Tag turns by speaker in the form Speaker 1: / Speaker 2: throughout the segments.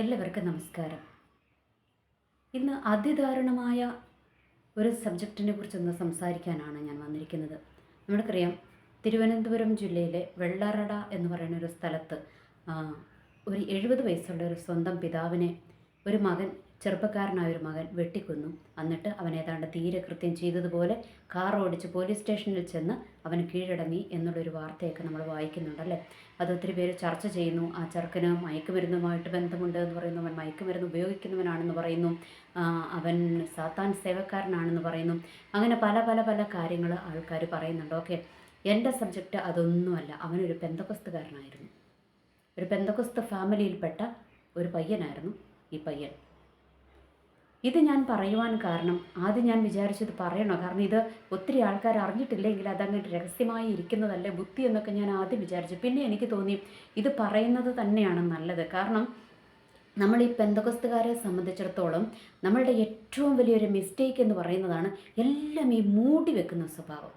Speaker 1: എല്ലാവർക്കും നമസ്കാരം. ഇന്ന് അതിദാരുണമായ ഒരു സബ്ജക്റ്റിനെ കുറിച്ചൊന്ന് സംസാരിക്കാനാണ് ഞാൻ വന്നിരിക്കുന്നത്. നമ്മൾക്കറിയാം തിരുവനന്തപുരം ജില്ലയിലെ വെള്ളറട എന്ന് പറയുന്ന ഒരു സ്ഥലത്ത് ഒരു എഴുപത് വയസ്സുള്ള ഒരു സ്വന്തം പിതാവിനെ ഒരു മകൻ ചെറുപ്പക്കാരനായ ഒരു മകൻ വെട്ടിക്കൊന്നു. എന്നിട്ട് അവൻ ഏതാണ്ട് തീരെ കൃത്യം ചെയ്തതുപോലെ കാർ ഓടിച്ച് പോലീസ് സ്റ്റേഷനിൽ ചെന്ന് അവൻ കീഴടങ്ങി എന്നുള്ളൊരു വാർത്തയൊക്കെ നമ്മൾ വായിക്കുന്നുണ്ടല്ലേ അത് ഒത്തിരി പേര് ചർച്ച ചെയ്യുന്നു. ആ ചെറുക്കന് മയക്കുമരുന്നുമായിട്ട് ബന്ധമുണ്ട് എന്ന് പറയുന്നു. അവൻ മയക്കുമരുന്ന് ഉപയോഗിക്കുന്നവനാണെന്ന് പറയുന്നു. അവൻ സാത്താൻ സേവക്കാരനാണെന്ന് പറയുന്നു. അങ്ങനെ പല പല പല കാര്യങ്ങൾ ആൾക്കാർ പറയുന്നുണ്ട്. ഓക്കെ. എന്റെ സബ്ജക്റ്റ് അതൊന്നുമല്ല. അവനൊരു പെന്തക്കൊസ്തുകാരനായിരുന്നു. ഒരു പെന്തക്കൊസ്ത് ഫാമിലിയിൽപ്പെട്ട ഒരു പയ്യനായിരുന്നു ഈ പയ്യൻ. ഇത് ഞാൻ പറയുവാൻ കാരണം ആദ്യം ഞാൻ വിചാരിച്ചത് പറയണോ? കാരണം ഇത് ഒത്തിരി ആൾക്കാർ അറിഞ്ഞിട്ടില്ലെങ്കിൽ അതങ്ങ് രഹസ്യമായി ഇരിക്കുന്നതല്ലേ ബുദ്ധി എന്നൊക്കെ ഞാൻ ആദ്യം വിചാരിച്ചു. പിന്നെ എനിക്ക് തോന്നി ഇത് പറയുന്നത് തന്നെയാണ് നല്ലത്. കാരണം നമ്മൾ ഈ പെന്തകസ്തുകാരെ സംബന്ധിച്ചിടത്തോളം നമ്മളുടെ ഏറ്റവും വലിയൊരു മിസ്റ്റേക്ക് എന്ന് പറയുന്നതാണ് എല്ലാം ഈ മൂടി വെക്കുന്ന സ്വഭാവം.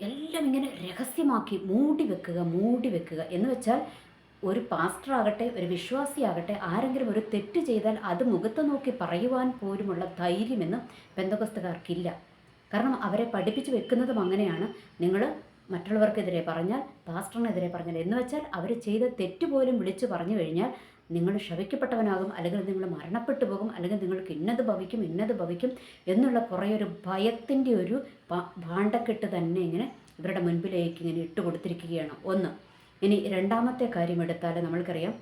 Speaker 1: എല്ലാം ഇങ്ങനെ രഹസ്യമാക്കി മൂടി വെക്കുക മൂടി വെക്കുക എന്ന് വെച്ചാൽ ഒരു പാസ്റ്റർ ആകട്ടെ ഒരു വിശ്വാസിയാകട്ടെ ആരെങ്കിലും ഒരു തെറ്റ് ചെയ്താൽ അത് മുഖത്ത് നോക്കി പറയുവാൻ പോലുമുള്ള ധൈര്യമെന്ന് ബന്ധുക്കസ്തുകാർക്കില്ല കാരണം അവരെ പഠിപ്പിച്ചു വെക്കുന്നതും അങ്ങനെയാണ്. നിങ്ങൾ മറ്റുള്ളവർക്കെതിരെ പറഞ്ഞാൽ പാസ്റ്ററിനെതിരെ പറഞ്ഞാൽ എന്ന് വെച്ചാൽ അവർ ചെയ്ത തെറ്റ് പോലും വിളിച്ചു പറഞ്ഞു കഴിഞ്ഞാൽ നിങ്ങൾ ശവിക്കപ്പെട്ടവനാകും അല്ലെങ്കിൽ നിങ്ങൾ മരണപ്പെട്ടു പോകും അല്ലെങ്കിൽ നിങ്ങൾക്ക് ഇന്നത് ഭവിക്കും ഇന്നത് ഭവിക്കും എന്നുള്ള കുറേ ഒരു ഭയത്തിന്റെ ഒരു ഭാണ്ഡക്കെട്ട് തന്നെ ഇങ്ങനെ ഇവരുടെ മുൻപിലേക്ക് ഇങ്ങനെ ഇട്ട് കൊടുത്തിരിക്കുകയാണ് ഒന്ന് ഇനി രണ്ടാമത്തെ കാര്യം എടുത്താൽ നമ്മൾക്കറിയാം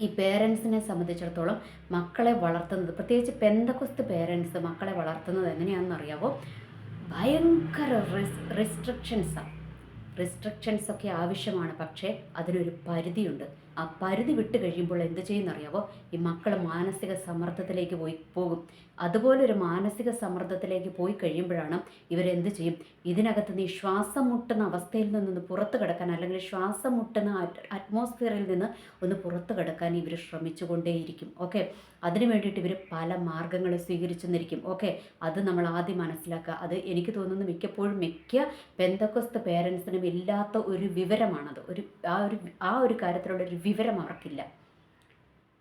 Speaker 1: ഈ പേരൻസിനെ സംബന്ധിച്ചിടത്തോളം മക്കളെ വളർത്തുന്നത് പ്രത്യേകിച്ച് പെന്തക്കുസ്ത് പേരൻസ് മക്കളെ വളർത്തുന്നത് എങ്ങനെയാണെന്ന് അറിയാവോ? ഭയങ്കര റിസ് റിസ്ട്രിക്ഷൻസാണ് റിസ്ട്രിക്ഷൻസ് ഒക്കെ ആവശ്യമാണ് പക്ഷേ അതിനൊരു പരിധിയുണ്ട്. ആ പരിധി വിട്ട് കഴിയുമ്പോൾ എന്ത് ചെയ്യുന്നറിയാവോ? ഈ മക്കൾ മാനസിക സമ്മർദ്ദത്തിലേക്ക് പോയി പോകും. അതുപോലൊരു മാനസിക സമ്മർദ്ദത്തിലേക്ക് പോയി കഴിയുമ്പോഴാണ് ഇവരെന്ത് ചെയ്യും? ഇതിനകത്ത് നീ ശ്വാസം മുട്ടുന്ന അവസ്ഥയിൽ നിന്നൊന്ന് പുറത്തു കിടക്കാൻ അല്ലെങ്കിൽ ശ്വാസം മുട്ടുന്ന അറ്റ്മോസ്ഫിയറിൽ നിന്ന് ഒന്ന് പുറത്തു കിടക്കാൻ ഇവർ ശ്രമിച്ചുകൊണ്ടേയിരിക്കും. ഓക്കെ? അതിനു വേണ്ടിയിട്ട് ഇവർ പല മാർഗങ്ങൾ സ്വീകരിച്ചെന്നിരിക്കും. ഓക്കെ? അത് നമ്മൾ ആദ്യം മനസ്സിലാക്കുക. അത് എനിക്ക് തോന്നുന്നു മിക്കപ്പോഴും മിക്ക പെന്തക്കൊസ്ത് പേരൻസിനും ഇല്ലാത്ത ഒരു വിവരമാണത്. ഒരു ആ ഒരു ആ ഒരു കാര്യത്തിലുള്ള ഒരു വിവരം അവർക്കില്ല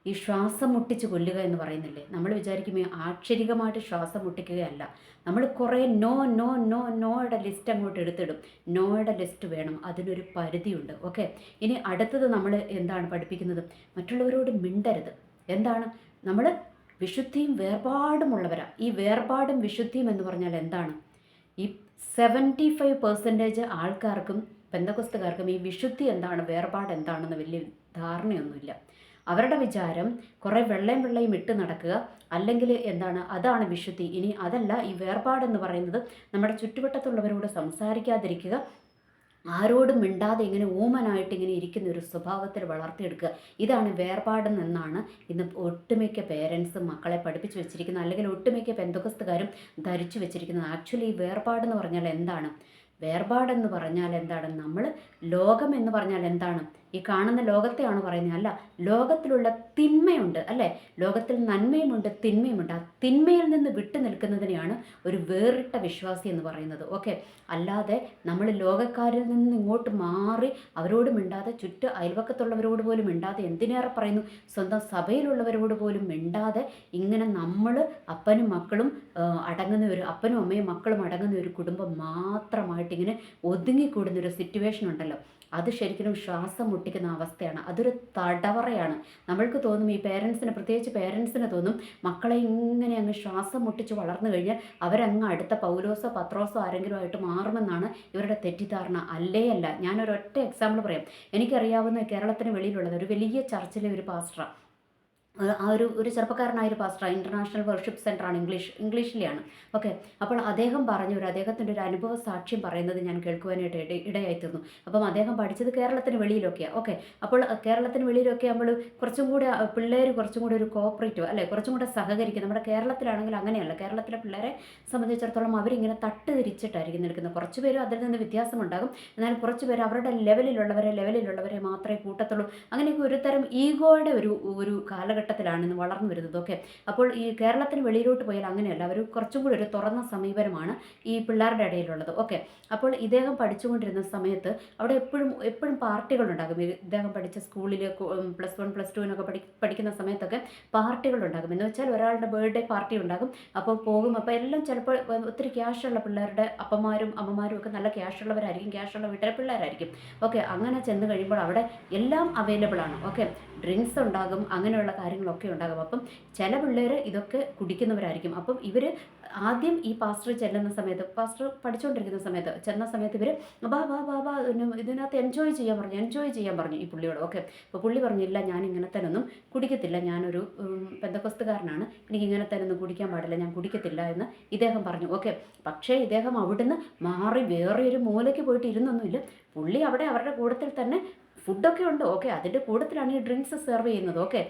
Speaker 1: ഈ ശ്വാസം മുട്ടിച്ച് കൊല്ലുക എന്ന് പറയുന്നില്ലേ? നമ്മൾ വിചാരിക്കുമ്പോൾ ആക്ഷരികമായിട്ട് ശ്വാസം മുട്ടിക്കുകയല്ല. നമ്മൾ കുറേ നോ നോ നോ നോയുടെ ലിസ്റ്റ് അങ്ങോട്ട് എടുത്തിടും. നോയുടെ ലിസ്റ്റ് വേണം. അതിനൊരു പരിധിയുണ്ട്. ഓക്കെ? ഇനി അടുത്തത് നമ്മൾ എന്താണ് പഠിപ്പിക്കുന്നത്? മറ്റുള്ളവരോട് മിണ്ടരുത്. എന്താണ്? നമ്മൾ വിശുദ്ധിയും വേർപാടുമുള്ളവരാണ് ഈ വേർപാടും വിശുദ്ധിയും എന്ന് പറഞ്ഞാൽ എന്താണ്? ഈ സെവന്റി ഫൈവ് പെർസെന്റേജ് ആൾക്കാർക്കും പെന്തക്കൊസ്തുകാർക്കും ഈ വിശുദ്ധി എന്താണ്? വേർപാട് എന്താണെന്ന് വലിയ ധാരണയൊന്നുമില്ല. അവരുടെ വിചാരം കുറേ വെള്ളയും വെള്ളയും ഇട്ട് നടക്കുക. അല്ലെങ്കിൽ എന്താണ്? അതാണ് വിശുദ്ധി. ഇനി അതല്ല ഈ വേർപാടെന്ന് പറയുന്നത് നമ്മുടെ ചുറ്റുവട്ടത്തുള്ളവരോട് സംസാരിക്കാതിരിക്കുക. ആരോടും മിണ്ടാതെ ഇങ്ങനെ ഊമനായിട്ട് ഇങ്ങനെ ഇരിക്കുന്ന ഒരു സ്വഭാവത്തിൽ വളർത്തിയെടുക്കുക. ഇതാണ് വേർപാടെന്നാണ് ഇന്ന് ഒട്ടുമിക്ക പേരൻസും മക്കളെ പഠിപ്പിച്ചു വെച്ചിരിക്കുന്നത്. അല്ലെങ്കിൽ ഒട്ടുമിക്ക പെന്തകസ്തുകാരും ധരിച്ചു വെച്ചിരിക്കുന്നത്. ആക്ച്വലി ഈ വേർപാടെന്ന് പറഞ്ഞാൽ എന്താണ്? വേർപാടെന്ന് പറഞ്ഞാൽ എന്താണ്? നമ്മൾ ലോകം എന്ന് പറഞ്ഞാൽ എന്താണ്? ഈ കാണുന്ന ലോകത്തെയാണ് പറയുന്നത്. അല്ല ലോകത്തിലുള്ള തിന്മയുണ്ട് അല്ലേ? ലോകത്തിൽ നന്മയുമുണ്ട് തിന്മയുമുണ്ട്. ആ തിന്മയിൽ നിന്ന് വിട്ടു നിൽക്കുന്നതിനെയാണ് ഒരു വേറിട്ട വിശ്വാസി എന്ന് പറയുന്നത്. ഓക്കെ? അല്ലാതെ നമ്മൾ ലോകക്കാരിൽ നിന്ന് ഇങ്ങോട്ട് മാറി അവരോട് മിണ്ടാതെ ചുറ്റ് അയൽവക്കത്തുള്ളവരോട് പോലും മിണ്ടാതെ എന്തിനേറെ പറയുന്നു? സ്വന്തം സഭയിലുള്ളവരോട് പോലും മിണ്ടാതെ ഇങ്ങനെ നമ്മൾ അപ്പനും മക്കളും അടങ്ങുന്ന ഒരു അപ്പനും അമ്മയും മക്കളും അടങ്ങുന്ന ഒരു കുടുംബം മാത്രമായിട്ട് ഇങ്ങനെ ഒതുങ്ങിക്കൂടുന്ന ഒരു സിറ്റുവേഷൻ ഉണ്ടല്ലോ. അത് ശരിക്കും ശ്വാസം മുട്ടിക്കുന്ന അവസ്ഥയാണ്. അതൊരു തടവറയാണ്. നമ്മൾക്ക് തോന്നും ഈ പേരൻസിന് പ്രത്യേകിച്ച് പേരൻസിന് തോന്നും മക്കളെ ഇങ്ങനെ അങ്ങ് ശ്വാസം മുട്ടിച്ച് വളർന്നു കഴിഞ്ഞാൽ അവരങ്ങ് അടുത്ത പൗലോസോ പത്രോസോ ആരെങ്കിലും ആയിട്ട് മാറുമെന്നാണ് ഇവരുടെ തെറ്റിദ്ധാരണ. അല്ലേ അല്ല? ഞാനൊരൊറ്റ എക്സാമ്പിൾ പറയാം. എനിക്കറിയാവുന്ന കേരളത്തിന് വെളിയിലുള്ളത് ഒരു വലിയ ചർച്ചിലെ ഒരു പാസ്റ്ററാണ് ആ ഒരു ഒരു ചെറുപ്പക്കാരനായ ഒരു പാസ്റ്റർ ഇന്റർനാഷണൽ വർഷിപ്പ് സെന്ററാണ് ഇംഗ്ലീഷ് ഇംഗ്ലീഷിലെയാണ് ഓക്കെ അപ്പോൾ അദ്ദേഹം പറഞ്ഞ ഒരു അദ്ദേഹത്തിന്റെ ഒരു അനുഭവ സാക്ഷ്യം പറയുന്നത് ഞാൻ കേൾക്കുവാനായിട്ട് ഇട ഇടയായി തീർന്നു. അപ്പം അദ്ദേഹം പഠിച്ചത് കേരളത്തിന് വെളിയിലൊക്കെയാണ് ഓക്കെ അപ്പോൾ കേരളത്തിന് വെളിയിലൊക്കെ നമ്മൾ കുറച്ചും കൂടെ പിള്ളേർ കുറച്ചും കൂടെ ഒരു കോപ്പറേറ്റീവ് അല്ലേ? കുറച്ചും കൂടെ സഹകരിക്കുക നമ്മുടെ കേരളത്തിലാണെങ്കിൽ അങ്ങനെയല്ല. കേരളത്തിലെ പിള്ളേരെ സംബന്ധിച്ചിടത്തോളം അവരിങ്ങനെ തട്ട് തിരിച്ചിട്ടായിരിക്കും നിൽക്കുന്നത്. കുറച്ച് പേര് അതിൽ നിന്ന് വ്യത്യാസമുണ്ടാകും. എന്നാൽ കുറച്ച് പേര് അവരുടെ ലെവലിലുള്ളവരെ ലെവലിലുള്ളവരെ മാത്രമേ കൂട്ടത്തുള്ളൂ. അങ്ങനെയൊക്കെ ഒരു തരം ഈഗോയുടെ ഒരു ഒരു കാലഘട്ടം കാലഘട്ടത്തിലാണ് ഇന്ന് വളർന്നു വരുന്നത് ഓക്കെ അപ്പോൾ ഈ കേരളത്തിന് വെളിയിലോട്ട് പോയാൽ അങ്ങനെയല്ല. അവർ കുറച്ചും കൂടി ഒരു തുറന്ന സമീപനമാണ് ഈ പിള്ളേരുടെ ഇടയിലുള്ളത്. ഓക്കെ. അപ്പോൾ ഇദ്ദേഹം പഠിച്ചുകൊണ്ടിരുന്ന സമയത്ത് അവിടെ എപ്പോഴും എപ്പോഴും പാർട്ടികളുണ്ടാകും. ഇദ്ദേഹം പഠിച്ച സ്കൂളിൽ പ്ലസ് വൺ പ്ലസ് ടുവിനൊക്കെ പഠി പഠിക്കുന്ന സമയത്തൊക്കെ പാർട്ടികളുണ്ടാകും. എന്ന് വെച്ചാൽ ഒരാളുടെ ബർത്ത്ഡേ പാർട്ടി ഉണ്ടാകും. അപ്പോൾ പോകും. അപ്പോൾ എല്ലാം ചിലപ്പോൾ ഒത്തിരി ക്യാഷുള്ള പിള്ളേരുടെ അപ്പന്മാരും അമ്മമാരും ഒക്കെ നല്ല ക്യാഷുള്ളവരായിരിക്കും. ക്യാഷുള്ള വീട്ടിലെ പിള്ളേരായിരിക്കും. ഓക്കെ. അങ്ങനെ ചെന്ന് കഴിയുമ്പോൾ അവിടെ എല്ലാം അവൈലബിൾ ആണ്. ഓക്കെ. ഡ്രിങ്ക്സ് ഉണ്ടാകും അങ്ങനെയുള്ള കാര്യങ്ങളൊക്കെ ഉണ്ടാകും. അപ്പം ചില പിള്ളേർ ഇതൊക്കെ കുടിക്കുന്നവരായിരിക്കും. അപ്പം ഇവർ ആദ്യം ഈ പാസ്റ്റർ ചെല്ലുന്ന സമയത്ത് പാസ്റ്റർ പഠിച്ചുകൊണ്ടിരിക്കുന്ന സമയത്ത് ചെന്ന സമയത്ത് ഇവർ ബാ ബാ ബാ ബാ ഇതിനകത്ത് എൻജോയ് ചെയ്യാൻ പറഞ്ഞു എൻജോയ് ചെയ്യാൻ പറഞ്ഞു ഈ പുള്ളിയോട്. ഓക്കെ. അപ്പോൾ പുള്ളി പറഞ്ഞില്ല ഞാൻ ഇങ്ങനത്തെ ഒന്നും കുടിക്കത്തില്ല. ഞാനൊരു പെന്തക്കൊസ്തുകാരനാണ് എനിക്ക് ഒന്നും കുടിക്കാൻ പാടില്ല. ഞാൻ കുടിക്കത്തില്ല എന്ന് ഇദ്ദേഹം പറഞ്ഞു. ഓക്കെ. പക്ഷേ ഇദ്ദേഹം അവിടുന്ന് മാറി വേറെ ഒരു മൂലയ്ക്ക് പോയിട്ട് ഇരുന്നൊന്നുമില്ല. പുള്ളി അവിടെ അവരുടെ കൂടത്തിൽ തന്നെ ഫുഡൊക്കെ ഉണ്ട് ഓക്കെ. അതിന്റെ കൂട്ടത്തിലാണ് ഈ ഡ്രിങ്ക്സ് സെർവ് ചെയ്യുന്നത് ഓക്കെ.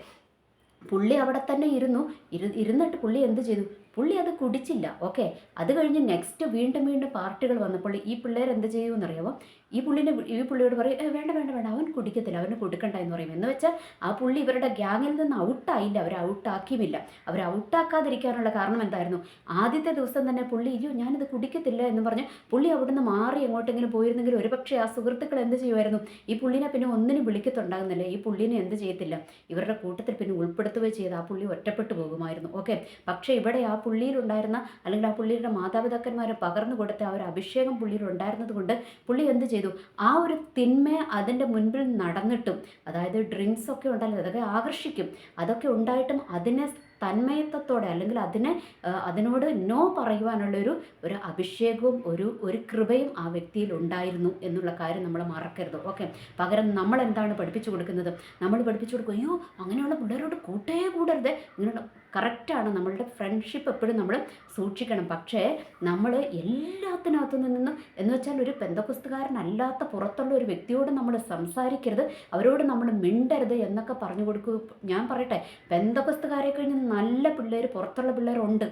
Speaker 1: പുള്ളി അവിടെ തന്നെ ഇരുന്നു. ഇരു ഇരുന്നിട്ട് പുള്ളി എന്ത് ചെയ്തു? പുള്ളി അത് കുടിച്ചില്ല ഓക്കെ. അത് കഴിഞ്ഞ് നെക്സ്റ്റ് വീണ്ടും വീണ്ടും പാർട്ടികൾ വന്നപ്പോൾ ഈ പിള്ളേർ എന്ത് ചെയ്യുമെന്നറിയാമോ ഈ പുള്ളിനെ ഈ പുള്ളിയോട് പറയും വേണ്ട വേണ്ട വേണ്ട അവൻ കുടിക്കത്തില്ല അവന് കൊടുക്കണ്ട എന്ന് പറയും. എന്ന് വെച്ചാൽ ആ പുള്ളി ഇവരുടെ ഗ്യാങ്ങിൽ നിന്ന് ഔട്ടായില്ല അവർ ഔട്ടാക്കിയുമില്ല. അവർ ഔട്ടാക്കാതിരിക്കാനുള്ള കാരണം എന്തായിരുന്നു? ആദ്യത്തെ ദിവസം തന്നെ പുള്ളി അയ്യോ ഞാനിത് കുടിക്കത്തില്ല എന്ന് പറഞ്ഞ് പുള്ളി അവിടുന്ന് മാറി എങ്ങോട്ടെങ്കിലും പോയിരുന്നെങ്കിൽ ഒരുപക്ഷെ ആ സുഹൃത്തുക്കൾ എന്ത് ചെയ്യുമായിരുന്നു? ഈ പുള്ളിനെ പിന്നെ ഒന്നിനും വിളിക്കത്തുണ്ടാകുന്നില്ല. ഈ പുള്ളിനെ എന്ത് ചെയ്യത്തില്ല? ഇവരുടെ കൂട്ടത്തിൽ പിന്നെ ഉൾപ്പെടുത്തുകയോ ചെയ്ത് ആ പുള്ളി ഒറ്റപ്പെട്ടു പോകുമായിരുന്നു. ഓക്കെ. പക്ഷേ ഇവിടെ ആ പുള്ളിയിലുണ്ടായിരുന്ന അല്ലെങ്കിൽ ആ പുള്ളിയുടെ മാതാപിതാക്കന്മാരെ പകർന്നു കൊടുത്ത ആ ഒരു അഭിഷേകം പുള്ളിയിൽ ഉണ്ടായിരുന്നത് കൊണ്ട് പുള്ളി എന്ത് ചെയ്തു? ആ ഒരു തിന്മ അതിന്റെ മുൻപിൽ നടന്നിട്ടും അതായത് ഡ്രിങ്ക്സ് ഒക്കെ ഉണ്ടല്ലോ അതൊക്കെ ആകർഷിക്കും. അതൊക്കെ ഉണ്ടായിട്ടും അതിനെ തന്മയത്വത്തോടെ അല്ലെങ്കിൽ അതിനെ അതിനോട് നോ പറയുവാനുള്ളൊരു ഒരു അഭിഷേകവും ഒരു ഒരു കൃപയും ആ വ്യക്തിയിൽ ഉണ്ടായിരുന്നു എന്നുള്ള കാര്യം നമ്മൾ മറക്കരുത്. ഓക്കെ? പകരം നമ്മൾ എന്താണ് പഠിപ്പിച്ചു കൊടുക്കുന്നത്? നമ്മൾ പഠിപ്പിച്ചു കൊടുക്കും അയ്യോ അങ്ങനെയുള്ള പിള്ളേരോട് കൂട്ടേ കൂടരുത്. ഇങ്ങനെയുള്ള കറക്റ്റാണ് നമ്മളുടെ ഫ്രണ്ട്ഷിപ്പ് എപ്പോഴും നമ്മൾ സൂക്ഷിക്കണം. പക്ഷേ നമ്മൾ എല്ലാത്തിനകത്തു നിന്നും എന്ന് വെച്ചാൽ ഒരു പെന്തക്കുസ്തുകാരനല്ലാത്ത പുറത്തുള്ള ഒരു വ്യക്തിയോട് നമ്മൾ സംസാരിക്കരുത്. അവരോട് നമ്മൾ മിണ്ടരുത് എന്നൊക്കെ പറഞ്ഞു കൊടുക്കൂ. ഞാൻ പറയട്ടെ പെന്തക്കുസ്തുകാരെ കഴിഞ്ഞ് നല്ല പിള്ളേർ പുറത്തുള്ള പിള്ളേരുണ്ട്.